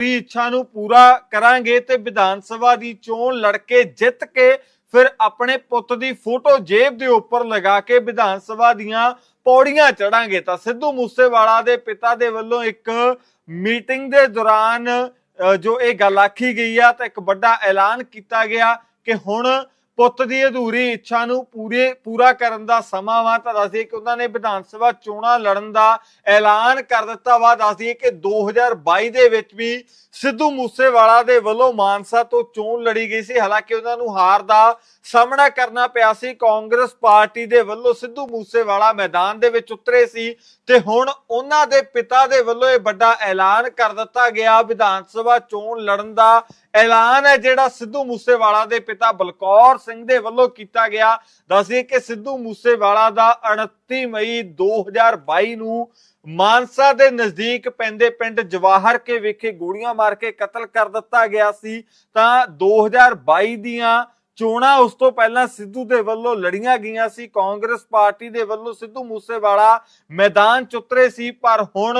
ਦੀ ਇੱਛਾ ਨੂੰ ਪੂਰਾ ਕਰਾਂਗੇ ਤੇ ਵਿਧਾਨ ਸਭਾ ਦੀ ਚੋਣ ਲੜ ਕੇ ਜਿੱਤ ਕੇ ਫਿਰ ਆਪਣੇ ਪੁੱਤ ਦੀ ਫੋਟੋ ਜੇਬ ਦੇ ਉੱਪਰ ਲਗਾ ਕੇ ਵਿਧਾਨ ਸਭਾ ਦੀਆਂ ਪੌੜੀਆਂ ਚੜਾਂਗੇ ਤਾਂ ਸਿੱਧੂ ਮੂਸੇਵਾਲਾ ਦੇ ਪਿਤਾ ਦੇ ਵੱਲੋਂ ਇੱਕ ਮੀਟਿੰਗ ਦੇ ਦੌਰਾਨ ਜੋ ਇਹ ਗੱਲ ਆਖੀ ਗਈ ਆ ਤਾਂ ਇੱਕ ਵੱਡਾ ਐਲਾਨ ਕੀਤਾ ਗਿਆ ਕਿ ਹੁਣ ਪੁੱਤ ਦੀ ਅਧੂਰੀ ਇੱਛਾ ਨੂੰ ਪੂਰੇ, ਪੂਰਾ ਕਰਨ ਦਾ ਸਮਾਂ ਵਾ, ਤਾਂ ਦੱਸਦੀਏ ਕਿ ਉਹਨਾਂ ਨੇ ਵਿਧਾਨ ਸਭਾ ਚੋਣਾਂ ਲੜਨ ਦਾ ਐਲਾਨ ਕਰ ਦਿੱਤਾ ਵਾ। ਦੱਸਦੀਏ ਕਿ 2022 ਦੇ ਵਿੱਚ ਵੀ ਸਿੱਧੂ ਮੂਸੇਵਾਲਾ ਦੇ ਵੱਲੋਂ ਮਾਨਸਾ ਤੋਂ ਚੋਣ ਲੜੀ ਗਈ ਸੀ। ਹਾਲਾਂਕਿ ਉਹਨਾਂ ਨੂੰ ਹਾਰ ਦਾ ਸਾਹਮਣਾ ਕਰਨਾ ਪਿਆ ਸੀ। ਕਾਂਗਰਸ ਪਾਰਟੀ ਦੇ ਵੱਲੋਂ ਸਿੱਧੂ ਮੂਸੇਵਾਲਾ ਮੈਦਾਨ ਦੇ ਵਿੱਚ ਉਤਰੇ ਸੀ ਤੇ ਹੁਣ ਉਹਨਾਂ ਦੇ ਪਿਤਾ ਦੇ ਵੱਲੋਂ ਇਹ ਵੱਡਾ ਐਲਾਨ ਕਰ ਦਿੱਤਾ ਗਿਆ। ਵਿਧਾਨ ਸਭਾ ਚੋਣ ਲੜਨ ਦਾ ਐਲਾਨ ਹੈ ਜਿਹੜਾ ਸਿੱਧੂ ਮੂਸੇਵਾਲਾ ਦੇ ਪਿਤਾ ਬਲਕੌਰ ਸਿੰਘ ਦੇ ਵੱਲੋਂ ਕੀਤਾ ਗਿਆ। ਦੱਸਦੀ ਕਿ ਸਿੱਧੂ ਮੂਸੇਵਾਲਾ ਦਾ 29 ਮਈ 2022 ਨੂੰ ਮਾਨਸਾ ਦੇ ਨਜ਼ਦੀਕ ਪੈਂਦੇ ਪਿੰਡ ਜਵਾਹਰ ਕੇ ਵਿਖੇ ਗੋਲੀਆਂ ਮਾਰ ਕੇ ਕਤਲ ਕਰ ਦਿੱਤਾ ਗਿਆ ਸੀ। ਤਾਂ 2022 ਦੀਆਂ ਚੋਣਾਂ ਉਸ ਤੋਂ ਪਹਿਲਾਂ ਸਿੱਧੂ ਦੇ ਵੱਲੋਂ ਲੜੀਆਂ ਗਈਆਂ ਸੀ, ਕਾਂਗਰਸ ਪਾਰਟੀ ਦੇ ਵੱਲੋਂ ਸਿੱਧੂ ਮੂਸੇਵਾਲਾ ਮੈਦਾਨ ਚ ਉਤਰੇ ਸੀ, ਪਰ ਹੁਣ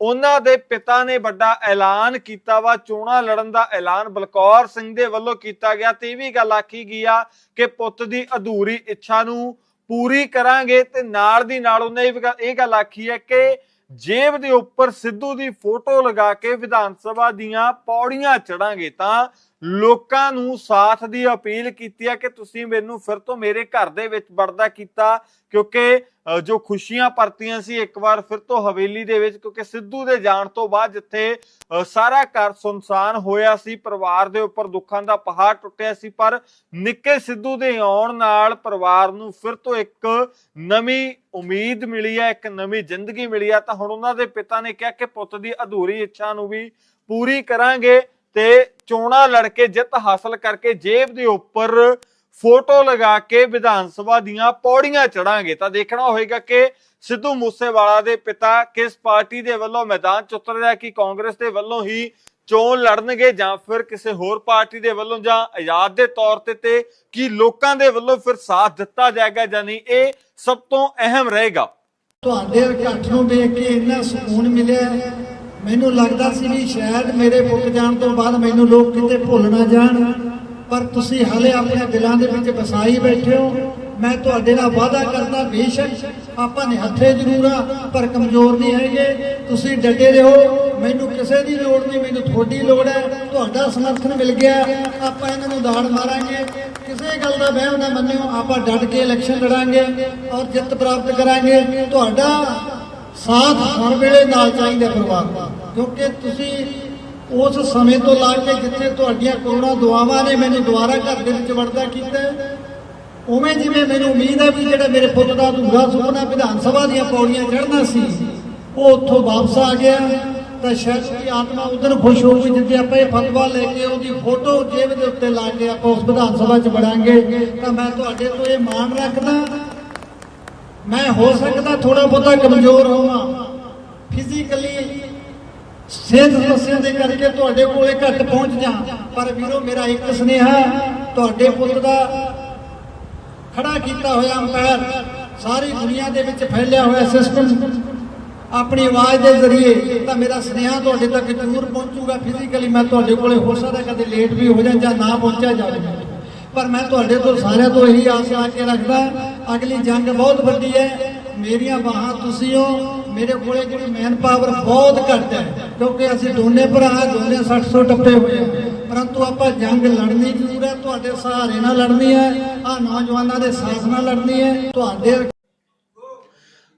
ਉਹਨਾਂ ਦੇ ਪਿਤਾ ਨੇ ਵੱਡਾ ਐਲਾਨ ਕੀਤਾ ਵਾ, ਚੋਣਾਂ ਲੜਨ ਦਾ ਐਲਾਨ ਬਲਕੌਰ ਸਿੰਘ ਦੇ ਵੱਲੋਂ ਕੀਤਾ ਗਿਆ ਤੇ ਇਹ ਵੀ ਗੱਲ ਆਖੀ ਗਈ ਆ ਕਿ ਪੁੱਤ ਦੀ ਅਧੂਰੀ ਇੱਛਾ ਨੂੰ ਪੂਰੀ ਕਰਾਂਗੇ ਤੇ ਨਾਲ ਦੀ ਨਾਲ ਉਹਨੇ ਇਹ ਵੀ ਇਹ ਗੱਲ ਆਖੀ ਹੈ ਕਿ ਜੇਬ ਦੇ ਉੱਪਰ ਸਿੱਧੂ ਦੀ ਫੋਟੋ ਲਗਾ ਕੇ ਵਿਧਾਨ ਸਭਾ ਦੀਆਂ ਪੌੜੀਆਂ ਚੜਾਂਗੇ ਤਾਂ ਲੋਕਾਂ ਨੂੰ ਸਾਥ ਦੀ ਅਪੀਲ ਕੀਤੀ ਹੈ ਕਿ ਤੁਸੀਂ ਮੈਨੂੰ ਫਿਰ ਤੋਂ ਮੇਰੇ ਘਰ ਦੇ ਵਿੱਚ ਵੜਦਾ ਕੀਤਾ, ਕਿਉਂਕਿ ਜੋ ਖੁਸ਼ੀਆਂ ਪਰਤੀਆਂ ਸੀ, ਇੱਕ ਵਾਰ ਫਿਰ ਤੋਂ ਹਵੇਲੀ ਦੇ ਵਿੱਚ, ਕਿਉਂਕਿ ਸਿੱਧੂ ਦੇ ਜਾਣ ਤੋਂ ਬਾਅਦ ਜਿੱਥੇ ਸਾਰਾ ਘਰ ਸੁਨਸਾਨ ਹੋਇਆ ਸੀ, ਪਰਿਵਾਰ ਦੇ ਉੱਪਰ ਦੁੱਖਾਂ ਦਾ ਪਹਾੜ ਟੁੱਟਿਆ ਸੀ, ਪਰ ਨਿੱਕੇ ਸਿੱਧੂ ਦੇ ਆਉਣ ਨਾਲ ਪਰਿਵਾਰ ਨੂੰ ਫਿਰ ਤੋਂ ਇੱਕ ਨਵੀਂ ਉਮੀਦ ਮਿਲੀ ਹੈ, ਇੱਕ ਨਵੀਂ ਜ਼ਿੰਦਗੀ ਮਿਲੀ ਹੈ। ਤਾਂ ਹੁਣ ਉਹਨਾਂ ਦੇ ਪਿਤਾ ਨੇ ਕਿਹਾ ਕਿ ਪੁੱਤ ਦੀ ਅਧੂਰੀ ਇੱਛਾ ਨੂੰ ਵੀ ਪੂਰੀ ਕਰਾਂਗੇ। ਤੇ ਚੋਣਾਂ ਲੜ ਕੇ ਜਿੱਤ ਹਾਸਲ ਕਰਕੇ ਜੇਬ ਦੇ ਉੱਪਰ ਫੋਟੋ ਲਗਾ ਕੇ ਵਿਧਾਨ ਸਭਾ ਦੀਆਂ ਪੌੜੀਆਂ ਚੜਾਂਗੇ। ਤਾਂ ਦੇਖਣਾ ਹੋਏਗਾ ਕਿ ਸਿੱਧੂ ਮੂਸੇਵਾਲਾ ਦੇ ਪਿਤਾ ਕਿਸ ਪਾਰਟੀ ਦੇ ਵੱਲੋਂ ਮੈਦਾਨ ਚ ਉਤਰ ਕਿ ਕਾਂਗਰਸ ਦੇ ਵੱਲੋਂ ਹੀ ਚੋਣ ਲੜਨਗੇ ਜਾਂ ਫਿਰ ਕਿਸੇ ਹੋਰ ਪਾਰਟੀ ਦੇ ਵੱਲੋਂ ਜਾਂ ਆਜ਼ਾਦ ਦੇ ਤੌਰ ਤੇ ਤੇ ਕੀ ਲੋਕਾਂ ਦੇ ਵੱਲੋਂ ਫਿਰ ਸਾਥ ਦਿੱਤਾ ਜਾਏਗਾ ਜਾਂ ਨਹੀਂ, ਇਹ ਸਭ ਤੋਂ ਅਹਿਮ ਰਹੇਗਾ। ਤੁਹਾਡੇ ਇਕੱਠ ਨੂੰ ਵੇਖ ਕੇ ਇੰਨਾ ਸਕੂਨ ਮਿਲਿਆ। ਮੈਨੂੰ ਲੱਗਦਾ ਸੀ ਵੀ ਸ਼ਾਇਦ ਮੇਰੇ ਮੁੱਕ ਜਾਣ ਤੋਂ ਬਾਅਦ ਮੈਨੂੰ ਲੋਕ ਕਿਤੇ ਭੁੱਲ ਨਾ ਜਾਣ। ਪਰ ਤੁਸੀਂ ਹਾਲੇ ਆਪਣੇ ਦਿਲਾਂ ਦੇ ਵਿੱਚ ਵਸਾਈ ਬੈਠੇ ਹੋ। ਮੈਂ ਤੁਹਾਡੇ ਨਾਲ ਵਾਅਦਾ ਕਰਦਾ, ਬੇਸ਼ੱਕ ਆਪਾਂ ਨਿਹੱਥੇ ਜ਼ਰੂਰ ਆ, ਪਰ ਕਮਜ਼ੋਰ ਨਹੀਂ ਹੈਗੇ। ਤੁਸੀਂ ਡਟੇ ਰਹੋ। ਮੈਨੂੰ ਕਿਸੇ ਦੀ ਲੋੜ ਨਹੀਂ, ਮੈਨੂੰ ਤੁਹਾਡੀ ਲੋੜ ਹੈ। ਤੁਹਾਡਾ ਸਮਰਥਨ ਮਿਲ ਗਿਆ। ਆਪਾਂ ਇਹਨਾਂ ਨੂੰ ਦਾੜ ਮਾਰਾਂਗੇ। ਕਿਸੇ ਗੱਲ ਦਾ ਵਹਿਮ ਨਾ ਮੰਨਿਓ, ਆਪਾਂ ਡਟ ਕੇ ਇਲੈਕਸ਼ਨ ਲੜਾਂਗੇ ਔਰ ਜਿੱਤ ਪ੍ਰਾਪਤ ਕਰਾਂਗੇ। ਤੁਹਾਡਾ ਸਾਥ ਹਰ ਵੇਲੇ ਨਾਲ ਚਾਹੀਦਾ ਪਰਿਵਾਰ ਦਾ ਕਿਉਂਕਿ ਤੁਸੀਂ ਉਸ ਸਮੇਂ ਤੋਂ ਲਾ ਕੇ ਜਿੱਥੇ ਤੁਹਾਡੀਆਂ ਕਰੋੜਾਂ ਦੁਆਵਾਂ ਨੇ ਮੈਨੂੰ ਦੁਬਾਰਾ ਘਰ ਦੇ ਵਿੱਚ ਵੜਦਾ ਕੀਤਾ ਉਵੇਂ ਜਿਵੇਂ ਮੈਨੂੰ ਉਮੀਦ ਹੈ ਵੀ ਜਿਹੜਾ ਮੇਰੇ ਪੁੱਤ ਦਾ ਅਧੂਰਾ ਸੁਪਨਾ ਵਿਧਾਨ ਸਭਾ ਦੀਆਂ ਪੌੜੀਆਂ ਚੜ੍ਹਨਾ ਸੀ, ਉਹ ਉੱਥੋਂ ਵਾਪਸ ਆ ਗਿਆ। ਤਾਂ ਸ਼ਾਇਦ ਉਹਦੀ ਆਤਮਾ ਉਧਰ ਖੁਸ਼ ਹੋਊਗੀ ਜਿੱਥੇ ਆਪਾਂ ਇਹ ਫਤਵਾ ਲੈ ਕੇ ਉਹਦੀ ਫੋਟੋ ਜੇਬ ਦੇ ਉੱਤੇ ਲਾ ਕੇ ਆਪਾਂ ਉਸ ਵਿਧਾਨ ਸਭਾ 'ਚ ਵੜਾਂਗੇ। ਤਾਂ ਮੈਂ ਤੁਹਾਡੇ ਤੋਂ ਇਹ ਮਾਣ ਰੱਖਦਾ। ਮੈਂ ਹੋ ਸਕਦਾ ਥੋੜਾ ਬਹੁਤਾ ਕਮਜ਼ੋਰ ਹੋਵਾਂ। ਫਿਜ਼ੀਕਲੀ ਸਿਹਤ ਸਮੱਸਿਆ ਦੇ ਕਰਕੇ ਤੁਹਾਡੇ ਕੋਲੇ ਘੱਟ ਪਹੁੰਚ ਜਾ। ਪਰ ਵੀਰੋ, ਮੇਰਾ ਇੱਕ ਸੁਨੇਹਾ, ਤੁਹਾਡੇ ਪੁੱਤ ਦਾ ਖੜਾ ਕੀਤਾ ਹੋਇਆ ਅੰਪਾਇਰ, ਸਾਰੀ ਦੁਨੀਆ ਦੇ ਵਿੱਚ ਫੈਲਿਆ ਹੋਇਆ ਸਿਸਟਮ, ਆਪਣੀ ਆਵਾਜ਼ ਦੇ ਜ਼ਰੀਏ, ਤਾਂ ਮੇਰਾ ਸੁਨੇਹਾ ਤੁਹਾਡੇ ਤੱਕ ਜ਼ਰੂਰ ਪਹੁੰਚੂਗਾ। ਫਿਜ਼ੀਕਲੀ ਮੈਂ ਤੁਹਾਡੇ ਕੋਲੇ, ਹੋ ਸਕਦਾ ਕਦੇ ਲੇਟ ਵੀ ਹੋ ਜਾ ਜਾਂ ਨਾ ਪਹੁੰਚਿਆ ਜਾਵੇ। ਪਰ ਮੈਂ ਤੁਹਾਡੇ ਤੋਂ, ਸਾਰਿਆਂ ਤੋਂ ਇਹੀ ਆਸ ਲਾ ਕੇ ਰੱਖਦਾ, ਅਗਲੀ ਜੰਗ ਬਹੁਤ ਵੱਡੀ ਹੈ। ਮੇਰੀਆਂ ਬਾਹਾਂ ਤੁਸੀਂ ਹੋ ਮੇਰੇ ਕੋਲੇ ਜਿਹੜੀ ਮੈਨ ਪਾਵਰ ਬਹੁਤ ਘੱਟ ਹੈ, ਕਿਉਂਕਿ ਅਸੀਂ ਦੋਨੇ ਭਰਾ, ਦੋਨੇ 600 ਟੱਪੇ ਹੋਏ ਹਾਂ ਪਰੰਤੂ ਆਪਾਂ ਜੰਗ ਲੜਨੀ ਜ਼ਰੂਰ ਹੈ, ਤੁਹਾਡੇ ਸਹਾਰੇ ਨਾਲ ਲੜਨੀ ਹੈ ਆ ਨੌਜਵਾਨਾਂ ਦੇ ਸਾਥ ਨਾਲ ਲੜਨੀ ਹੈ, ਤੁਹਾਡੇ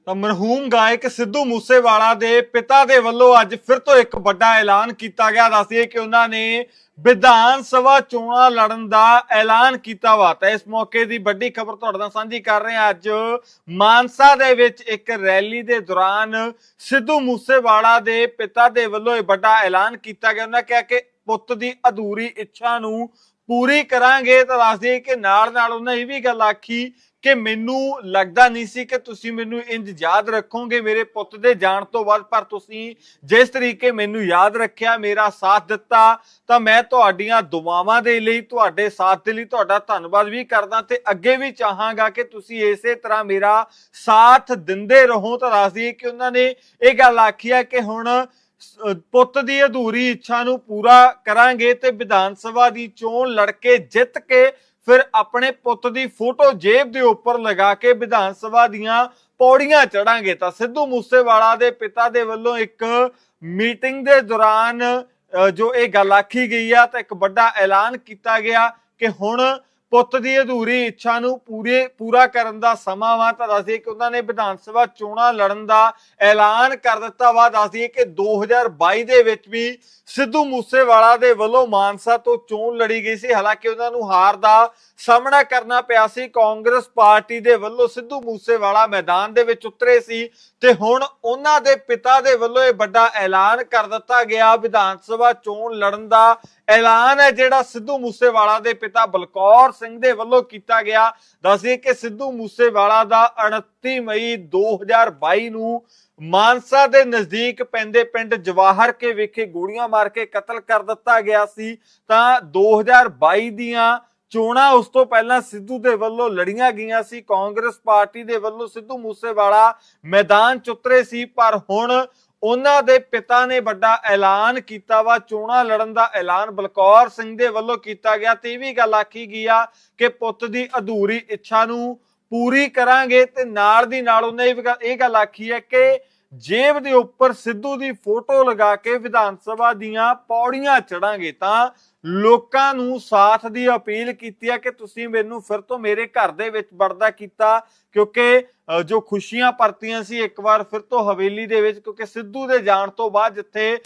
ਤਾਂ ਮਰਹੂਮ ਗਾਇਕ ਸਿੱਧੂ ਮੂਸੇਵਾਲਾ ਦੇ ਪਿਤਾ ਦੇ ਵੱਲੋਂ ਅੱਜ ਫਿਰ ਤੋਂ ਇੱਕ ਵੱਡਾ ਐਲਾਨ ਕੀਤਾ ਗਿਆ। ਦੱਸਦੀਏ ਕਿ ਉਹਨਾਂ ਨੇ ਵਿਧਾਨ ਸਭਾ ਚੋਣਾਂ ਲੜਨ ਦਾ ਐਲਾਨ ਕੀਤਾ ਵਾ। ਤਾਂ ਇਸ ਮੌਕੇ ਦੀ ਵੱਡੀ ਖਬਰ ਤੁਹਾਡੇ ਨਾਲ ਸਾਂਝੀ ਕਰ ਰਹੇ ਹਾਂ। ਅੱਜ ਮਾਨਸਾ ਦੇ ਵਿੱਚ ਇੱਕ ਰੈਲੀ ਦੇ ਦੌਰਾਨ ਸਿੱਧੂ ਮੂਸੇਵਾਲਾ ਦੇ ਪਿਤਾ ਦੇ ਵੱਲੋਂ ਇਹ ਵੱਡਾ ਐਲਾਨ ਕੀਤਾ ਗਿਆ। ਉਹਨਾਂ ਕਿਹਾ ਕਿ ਪੁੱਤ ਦੀ ਅਧੂਰੀ ਇੱਛਾ ਨੂੰ ਪੂਰੀ ਕਰਾਂਗੇ ਤਾਂ ਦੱਸਦੇ ਕਿ ਨਾਲ ਨਾਲ ਉਹਨਾਂ ਇਹ ਵੀ ਗੱਲ ਆਖੀ ਕਿ ਮੈਨੂੰ ਲੱਗਦਾ ਨਹੀਂ ਸੀ ਕਿ ਤੁਸੀਂ ਮੈਨੂੰ ਇੰਜ ਯਾਦ ਰੱਖੋਗੇ ਮੇਰੇ ਪੁੱਤ ਦੇ ਜਾਣ ਤੋਂ ਬਾਅਦ, ਪਰ ਤੁਸੀਂ ਜਿਸ ਤਰੀਕੇ ਮੈਨੂੰ ਯਾਦ ਰੱਖਿਆ, ਮੇਰਾ ਸਾਥ ਦਿੱਤਾ, ਤਾਂ ਮੈਂ ਤੁਹਾਡੀਆਂ ਦੁਆਵਾਂ ਦੇ ਲਈ, ਤੁਹਾਡੇ ਸਾਥ ਦੇ ਲਈ ਤੁਹਾਡਾ ਧੰਨਵਾਦ ਵੀ ਕਰਦਾ ਤੇ ਅੱਗੇ ਵੀ ਚਾਹਾਂਗਾ ਕਿ ਤੁਸੀਂ ਇਸੇ ਤਰ੍ਹਾਂ ਮੇਰਾ ਸਾਥ ਦਿੰਦੇ ਰਹੋ। ਤਾਂ ਦੱਸ ਦੱਸਦੀ ਕਿ ਉਹਨਾਂ ਨੇ ਇਹ ਗੱਲ ਆਖੀ ਹੈ ਕਿ ਹੁਣ ਪੁੱਤ ਦੀ ਅਧੂਰੀ ਇੱਛਾ ਨੂੰ ਪੂਰਾ ਕਰਾਂਗੇ ਤੇ ਵਿਧਾਨ ਸਭਾ ਦੀ ਚੋਣ ਲੜ ਕੇ ਜਿੱਤ ਕੇ ਫਿਰ ਆਪਣੇ ਪੁੱਤ ਦੀ ਫੋਟੋ ਜੇਬ ਦੇ ਉੱਪਰ ਲਗਾ ਕੇ ਵਿਧਾਨ ਸਭਾ ਦੀਆਂ ਪੌੜੀਆਂ ਚੜਾਂਗੇ ਤਾਂ ਸਿੱਧੂ ਮੂਸੇਵਾਲਾ ਦੇ ਪਿਤਾ ਦੇ ਵੱਲੋਂ ਇੱਕ ਮੀਟਿੰਗ ਦੇ ਦੌਰਾਨ ਅ, ਜੋ ਇਹ ਗੱਲ ਆਖੀ ਗਈ ਆ ਤਾਂ ਇੱਕ ਵੱਡਾ ਐਲਾਨ ਕੀਤਾ ਗਿਆ ਕਿ ਹੁਣ ਪੁੱਤ ਦੀ ਅਧੂਰੀ ਇੱਛਾ ਨੂੰ ਪੂਰੇ, ਪੂਰਾ ਕਰਨ ਦਾ ਸਮਾਂ ਵਾ, ਤਾਂ ਦੱਸਦੀਏ ਕਿ ਉਹਨਾਂ ਨੇ ਵਿਧਾਨ ਸਭਾ ਚੋਣਾਂ ਲੜਨ ਦਾ ਐਲਾਨ ਕਰ ਦਿੱਤਾ ਵਾ। ਦੱਸਦੀਏ ਕਿ 2022 ਦੇ ਵਿੱਚ ਵੀ ਸਿੱਧੂ ਮੂਸੇਵਾਲਾ ਦੇ ਵੱਲੋਂ ਮਾਨਸਾ ਤੋਂ ਚੋਣ ਲੜੀ ਗਈ ਸੀ। ਹਾਲਾਂਕਿ ਉਹਨਾਂ ਨੂੰ ਹਾਰ ਦਾ ਸਾਹਮਣਾ ਕਰਨਾ ਪਿਆ ਸੀ। ਕਾਂਗਰਸ ਪਾਰਟੀ ਦੇ ਵੱਲੋਂ ਸਿੱਧੂ ਮੂਸੇਵਾਲਾ ਮੈਦਾਨ ਦੇ ਵਿੱਚ ਉਤਰੇ ਸੀ ਤੇ ਹੁਣ ਉਹਨਾਂ ਦੇ ਪਿਤਾ ਦੇ ਵੱਲੋਂ ਇਹ ਵੱਡਾ ਐਲਾਨ ਕਰ ਦਿੱਤਾ ਗਿਆ। ਵਿਧਾਨ ਸਭਾ ਚੋਣ ਲੜਨ ਦਾ ਐਲਾਨ ਹੈ ਜਿਹੜਾ ਸਿੱਧੂ ਮੂਸੇਵਾਲਾ ਦੇ ਪਿਤਾ ਬਲਕੌਰ ਸਿੰਘ ਦੇ ਵੱਲੋਂ ਕੀਤਾ ਗਿਆ। ਦੱਸਦੇ ਕਿ ਸਿੱਧੂ ਮੂਸੇਵਾਲਾ ਦਾ 29 ਮਈ 2022 ਨੂੰ ਮਾਨਸਾ ਦੇ ਨਜ਼ਦੀਕ ਪੈਂਦੇ ਪਿੰਡ ਜਵਾਹਰ ਕੇ ਵਿਖੇ ਗੋਲੀਆਂ ਮਾਰ ਕੇ ਕਤਲ ਕਰ ਦਿੱਤਾ ਗਿਆ ਸੀ। ਤਾਂ 2022 ਦੀਆਂ ਚੋਣਾਂ ਉਸ ਤੋਂ ਪਹਿਲਾਂ ਸਿੱਧੂ ਦੇ ਵੱਲੋਂ ਲੜੀਆਂ ਗਈਆਂ ਸੀ। ਕਾਂਗਰਸ ਪਾਰਟੀ ਦੇ ਵੱਲੋਂ ਸਿੱਧੂ ਮੂਸੇਵਾਲਾ ਮੈਦਾਨ ਚ ਉਤਰੇ ਸੀ, ਪਰ ਹੁਣ ਉਹਨਾਂ ਦੇ ਪਿਤਾ ਨੇ ਵੱਡਾ ਐਲਾਨ ਕੀਤਾ ਵਾ, ਚੋਣਾਂ ਲੜਨ ਦਾ ਐਲਾਨ। ਬਲਕੌਰ ਸਿੰਘ ਦੇ ਵੱਲੋਂ ਕੀਤਾ ਗਿਆ ਤੇ ਇਹ ਵੀ ਗੱਲ ਆਖੀ ਗਈ ਆ ਕਿ ਪੁੱਤ ਦੀ ਅਧੂਰੀ ਇੱਛਾ ਨੂੰ ਪੂਰੀ ਕਰਾਂਗੇ ਤੇ ਨਾਲ ਦੀ ਨਾਲ ਉਹਨੇ ਇਹ ਵੀ ਇਹ ਗੱਲ ਆਖੀ ਹੈ ਕਿ ਜੇਬ ਦੇ ਉੱਪਰ ਸਿੱਧੂ ਦੀ ਫੋਟੋ ਲਗਾ ਕੇ ਵਿਧਾਨ ਸਭਾ ਦੀਆਂ ਪੌੜੀਆਂ ਚੜਾਂਗੇ ਤਾਂ ਲੋਕਾਂ ਨੂੰ ਸਾਥ ਦੀ ਅਪੀਲ ਕੀਤੀ ਹੈ ਕਿ ਤੁਸੀਂ ਮੈਨੂੰ ਫਿਰ ਤੋਂ ਮੇਰੇ ਘਰ ਦੇ ਵਿੱਚ ਵੜਦਾ ਕੀਤਾ, ਕਿਉਂਕਿ ਜੋ ਖੁਸ਼ੀਆਂ ਪਰਤੀਆਂ ਸੀ ਇੱਕ ਵਾਰ ਫਿਰ ਤੋਂ ਹਵੇਲੀ ਦੇ ਵਿੱਚ, ਕਿਉਂਕਿ ਸਿੱਧੂ ਦੇ ਜਾਣ ਤੋਂ ਬਾਅਦ ਜਿੱਥੇ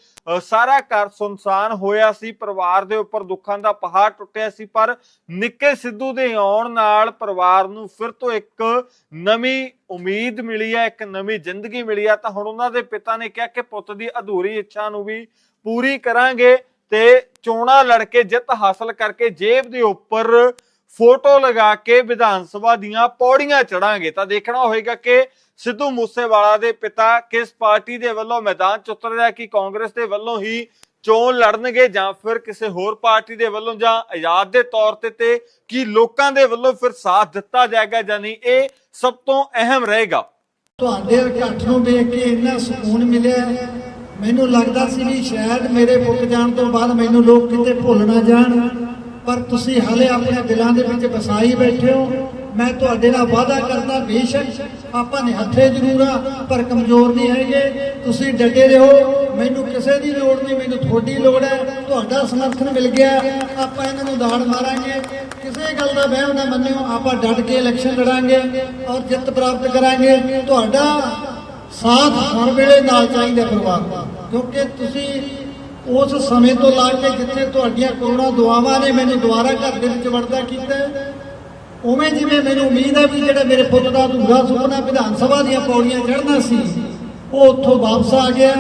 ਸਾਰਾ ਘਰ ਸੁਨਸਾਨ ਹੋਇਆ ਸੀ, ਪਰਿਵਾਰ ਦੇ ਉੱਪਰ ਦੁੱਖਾਂ ਦਾ ਪਹਾੜ ਟੁੱਟਿਆ ਸੀ, ਪਰ ਨਿੱਕੇ ਸਿੱਧੂ ਦੇ ਆਉਣ ਨਾਲ ਪਰਿਵਾਰ ਨੂੰ ਫਿਰ ਤੋਂ ਇੱਕ ਨਵੀਂ ਉਮੀਦ ਮਿਲੀ ਹੈ, ਇੱਕ ਨਵੀਂ ਜ਼ਿੰਦਗੀ ਮਿਲੀ ਹੈ। ਤਾਂ ਹੁਣ ਉਹਨਾਂ ਦੇ ਪਿਤਾ ਨੇ ਕਿਹਾ ਕਿ ਪੁੱਤ ਦੀ ਅਧੂਰੀ ਇੱਛਾ ਨੂੰ ਵੀ ਪੂਰੀ ਕਰਾਂਗੇ। ਤੇ ਚੋਣਾਂ ਲੜ ਕੇ ਜਿੱਤ ਹਾਸਲ ਕਰਕੇ ਜੇਬ ਦੇ ਉੱਪਰ ਫੋਟੋ ਲਗਾ ਕੇ ਵਿਧਾਨ ਸਭਾ ਦੀਆਂ ਪੌੜੀਆਂ ਚੜਾਂਗੇ। ਤਾਂ ਦੇਖਣਾ ਹੋਏਗਾ ਕਿ ਸਿੱਧੂ ਮੂਸੇਵਾਲਾ ਦੇ ਪਿਤਾ ਕਿਸ ਪਾਰਟੀ ਦੇ ਵੱਲੋਂ ਮੈਦਾਨ ਚ ਉਤਰ ਕਿ ਕਾਂਗਰਸ ਦੇ ਵੱਲੋਂ ਹੀ ਚੋਣ ਲੜਨਗੇ ਜਾਂ ਫਿਰ ਕਿਸੇ ਹੋਰ ਪਾਰਟੀ ਦੇ ਵੱਲੋਂ ਜਾਂ ਆਜ਼ਾਦ ਦੇ ਤੌਰ ਤੇ ਤੇ ਕੀ ਲੋਕਾਂ ਦੇ ਵੱਲੋਂ ਫਿਰ ਸਾਥ ਦਿੱਤਾ ਜਾਏਗਾ ਜਾਂ ਨਹੀਂ, ਇਹ ਸਭ ਤੋਂ ਅਹਿਮ ਰਹੇਗਾ। ਤੁਹਾਡੇ ਇਕੱਠ ਨੂੰ ਵੇਖ ਕੇ ਇੰਨਾ ਸਕੂਨ ਮਿਲਿਆ। ਮੈਨੂੰ ਲੱਗਦਾ ਸੀ ਵੀ ਸ਼ਾਇਦ ਮੇਰੇ ਮੁੱਕ ਜਾਣ ਤੋਂ ਬਾਅਦ ਮੈਨੂੰ ਲੋਕ ਕਿਤੇ ਭੁੱਲ ਨਾ ਜਾਣ। ਪਰ ਤੁਸੀਂ ਹਾਲੇ ਆਪਣੇ ਦਿਲਾਂ ਦੇ ਵਿੱਚ ਵਸਾਈ ਬੈਠੇ ਹੋ। ਮੈਂ ਤੁਹਾਡੇ ਨਾਲ ਵਾਅਦਾ ਕਰਦਾ, ਬੇਸ਼ੱਕ ਆਪਾਂ ਨਿਹੱਥੇ ਜ਼ਰੂਰ ਆ, ਪਰ ਕਮਜ਼ੋਰ ਨਹੀਂ ਹੈਗੇ। ਤੁਸੀਂ ਡਟੇ ਰਹੋ। ਮੈਨੂੰ ਕਿਸੇ ਦੀ ਲੋੜ ਨਹੀਂ, ਮੈਨੂੰ ਤੁਹਾਡੀ ਲੋੜ ਹੈ। ਤੁਹਾਡਾ ਸਮਰਥਨ ਮਿਲ ਗਿਆ। ਆਪਾਂ ਇਹਨਾਂ ਨੂੰ ਦਾੜ ਮਾਰਾਂਗੇ। ਕਿਸੇ ਗੱਲ ਦਾ ਵਹਿਮ ਨਾ ਮੰਨਿਓ। ਆਪਾਂ ਡਟ ਕੇ ਇਲੈਕਸ਼ਨ ਲੜਾਂਗੇ ਔਰ ਜਿੱਤ ਪ੍ਰਾਪਤ ਕਰਾਂਗੇ। ਤੁਹਾਡਾ ਸਾਥ ਹਰ ਵੇਲੇ ਨਾਲ ਚਾਹੀਦਾ ਪਰਿਵਾਰ ਦਾ ਕਿਉਂਕਿ ਤੁਸੀਂ ਉਸ ਸਮੇਂ ਤੋਂ ਲਾ ਕੇ ਜਿੱਥੇ ਤੁਹਾਡੀਆਂ ਕਰੋੜਾਂ ਦੁਆਵਾਂ ਨੇ ਮੈਨੂੰ ਦੁਬਾਰਾ ਘਰ ਦੇ ਵਿੱਚ ਵੜਦਾ ਕੀਤਾ ਉਵੇਂ ਜਿਵੇਂ ਮੈਨੂੰ ਉਮੀਦ ਹੈ ਵੀ ਜਿਹੜਾ ਮੇਰੇ ਪੁੱਤ ਦਾ ਅਧੂਰਾ ਸੁਪਨਾ ਵਿਧਾਨ ਸਭਾ ਦੀਆਂ ਪੌੜੀਆਂ ਚੜ੍ਹਨਾ ਸੀ, ਉਹ ਉੱਥੋਂ ਵਾਪਸ ਆ ਗਿਆ।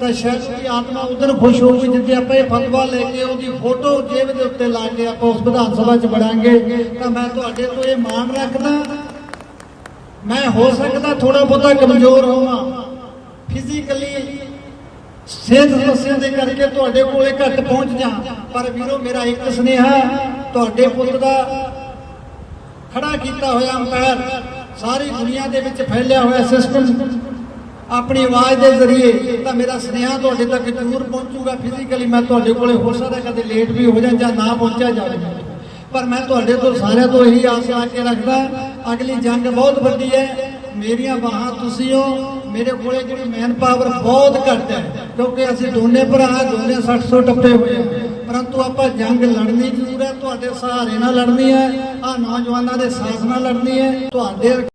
ਤਾਂ ਸ਼ਾਇਦ ਉਹਦੀ ਆਤਮਾ ਉਦੋਂ ਖੁਸ਼ ਹੋਊਗੀ ਜਿੱਥੇ ਆਪਾਂ ਇਹ ਫਤਵਾ ਲੈ ਕੇ ਉਹਦੀ ਫੋਟੋ ਜੇਬ ਦੇ ਉੱਤੇ ਲਾ ਕੇ ਆਪਾਂ ਉਸ ਵਿਧਾਨ ਸਭਾ 'ਚ ਵੜਾਂਗੇ। ਤਾਂ ਮੈਂ ਤੁਹਾਡੇ ਤੋਂ ਇਹ ਮਾਣ ਰੱਖਦਾ ਮੈਂ ਹੋ ਸਕਦਾ ਥੋੜਾ ਬਹੁਤਾ ਕਮਜ਼ੋਰ ਹੋਵਾਂ। ਫਿਜ਼ੀਕਲੀ ਸਿਹਤ ਸਮੱਸਿਆ ਦੇ ਕਰਕੇ ਤੁਹਾਡੇ ਕੋਲੇ ਘੱਟ ਪਹੁੰਚ ਜਾ। ਪਰ ਵੀਰੋ, ਮੇਰਾ ਇੱਕ ਸੁਨੇਹਾ, ਤੁਹਾਡੇ ਪੁੱਤ ਦਾ ਖੜਾ ਕੀਤਾ ਹੋਇਆ ਅੰਪਾਇਰ, ਸਾਰੀ ਦੁਨੀਆ ਦੇ ਵਿੱਚ ਫੈਲਿਆ ਹੋਇਆ ਸਿਸਟਮ ਆਪਣੀ ਆਵਾਜ਼ ਦੇ ਜ਼ਰੀਏ, ਤਾਂ ਮੇਰਾ ਸੁਨੇਹਾ ਤੁਹਾਡੇ ਤੱਕ ਜ਼ਰੂਰ ਪਹੁੰਚੂਗਾ। ਫਿਜ਼ੀਕਲੀ ਮੈਂ ਤੁਹਾਡੇ ਕੋਲੇ ਹੋ ਸਕਦਾ, ਕਦੇ ਲੇਟ ਵੀ ਹੋ ਜਾ ਜਾਂ ਨਾ ਪਹੁੰਚਿਆ ਜਾਵੇ। ਪਰ ਮੈਂ ਤੁਹਾਡੇ ਤੋਂ ਸਾਰਿਆਂ ਤੋਂ ਇਹੀ ਆਸ ਲਾ ਕੇ ਰੱਖਦਾ ਅਗਲੀ ਜੰਗ ਬਹੁਤ ਵੱਡੀ ਹੈ। ਮੇਰੀਆਂ ਬਾਹਾਂ ਤੁਸੀਂ ਹੋ। ਮੇਰੇ ਕੋਲੇ ਜਿਹੜੀ ਮੈਨ ਪਾਵਰ ਬਹੁਤ ਘੱਟ ਹੈ। ਕਿਉਂਕਿ ਅਸੀਂ ਦੋਨੇ ਭਰਾ, ਦੋਨੇ 600 ਟੱਪੇ ਹੋਏ ਹਾਂ। ਪਰੰਤੂ ਆਪਾਂ ਜੰਗ ਲੜਨੀ ਜ਼ਰੂਰ ਹੈ। ਤੁਹਾਡੇ ਸਹਾਰੇ ਨਾਲ ਲੜਨੀ ਹੈ। ਆ ਨੌਜਵਾਨਾਂ ਦੇ ਸਾਥ ਨਾਲ ਲੜਨੀ ਹੈ। ਤੁਹਾਡੇ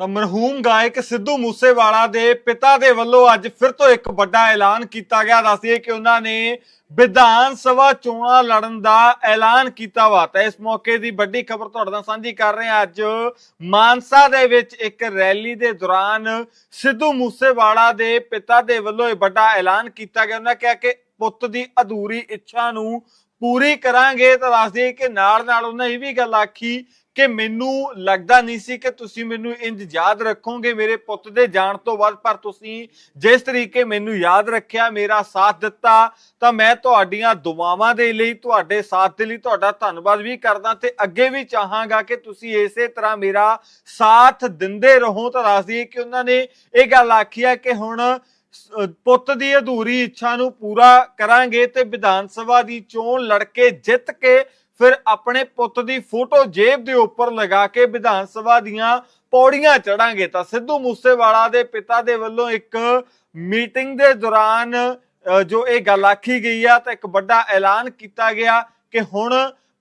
ਤਾਂ ਮਰਹੂਮ ਗਾਇਕ ਸਿੱਧੂ ਮੂਸੇਵਾਲਾ ਦੇ ਪਿਤਾ ਦੇ ਵੱਲੋਂ ਅੱਜ ਫਿਰ ਤੋਂ ਇੱਕ ਵੱਡਾ ਐਲਾਨ ਕੀਤਾ ਗਿਆ। ਦੱਸਦੀਏ ਕਿ ਉਹਨਾਂ ਨੇ ਵਿਧਾਨ ਸਭਾ ਚੋਣਾਂ ਲੜਨ ਦਾ ਐਲਾਨ ਕੀਤਾ ਵਾ। ਤਾਂ ਇਸ ਮੌਕੇ ਦੀ ਵੱਡੀ ਖਬਰ ਤੁਹਾਡੇ ਨਾਲ ਸਾਂਝੀ ਕਰ ਰਹੇ ਹਾਂ। ਅੱਜ ਮਾਨਸਾ ਦੇ ਵਿੱਚ ਇੱਕ ਰੈਲੀ ਦੇ ਦੌਰਾਨ ਸਿੱਧੂ ਮੂਸੇਵਾਲਾ ਦੇ ਪਿਤਾ ਦੇ ਵੱਲੋਂ ਇਹ ਵੱਡਾ ਐਲਾਨ ਕੀਤਾ ਗਿਆ। ਉਹਨਾਂ ਕਿਹਾ ਕਿ ਪੁੱਤ ਦੀ ਅਧੂਰੀ ਇੱਛਾ ਨੂੰ ਪੂਰੀ ਕਰਾਂਗੇ। ਤਾਂ ਦੱਸਦੇ ਕਿ ਨਾਲ ਨਾਲ ਉਹਨਾਂ ਇਹ ਵੀ ਗੱਲ ਆਖੀ ਕਿ ਮੈਨੂੰ ਲੱਗਦਾ ਨਹੀਂ ਸੀ ਕਿ ਤੁਸੀਂ ਮੈਨੂੰ ਇੰਜ ਯਾਦ ਰੱਖੋਗੇ ਮੇਰੇ ਪੁੱਤ ਦੇ ਜਾਣ ਤੋਂ ਬਾਅਦ, ਪਰ ਤੁਸੀਂ ਜਿਸ ਤਰੀਕੇ ਮੈਨੂੰ ਯਾਦ ਰੱਖਿਆ, ਮੇਰਾ ਸਾਥ ਦਿੱਤਾ, ਤਾਂ ਮੈਂ ਤੁਹਾਡੀਆਂ ਦੁਆਵਾਂ ਦੇ ਲਈ, ਤੁਹਾਡੇ ਸਾਥ ਦੇ ਲਈ ਤੁਹਾਡਾ ਧੰਨਵਾਦ ਵੀ ਕਰਦਾ ਤੇ ਅੱਗੇ ਵੀ ਚਾਹਾਂਗਾ ਕਿ ਤੁਸੀਂ ਇਸੇ ਤਰ੍ਹਾਂ ਮੇਰਾ ਸਾਥ ਦਿੰਦੇ ਰਹੋ। ਤਾਂ ਦੱਸਦੀ ਕਿ ਉਹਨਾਂ ਨੇ ਇਹ ਗੱਲ ਆਖੀ ਹੈ ਕਿ ਹੁਣ ਪੁੱਤ ਦੀ ਅਧੂਰੀ ਇੱਛਾ ਨੂੰ ਪੂਰਾ ਕਰਾਂਗੇ ਤੇ ਵਿਧਾਨ ਸਭਾ ਦੀ ਚੋਣ ਲੜ ਕੇ ਜਿੱਤ ਕੇ ਫਿਰ ਆਪਣੇ ਪੁੱਤ ਦੀ ਫੋਟੋ ਜੇਬ ਦੇ ਉੱਪਰ ਲਗਾ ਕੇ ਵਿਧਾਨ ਸਭਾ ਦੀਆਂ ਪੌੜੀਆਂ ਚੜਾਂਗੇ ਤਾਂ ਸਿੱਧੂ ਮੂਸੇਵਾਲਾ ਦੇ ਪਿਤਾ ਦੇ ਵੱਲੋਂ ਇੱਕ ਮੀਟਿੰਗ ਦੇ ਦੌਰਾਨ ਅ, ਜੋ ਇਹ ਗੱਲ ਆਖੀ ਗਈ ਆ ਤਾਂ ਇੱਕ ਵੱਡਾ ਐਲਾਨ ਕੀਤਾ ਗਿਆ ਕਿ ਹੁਣ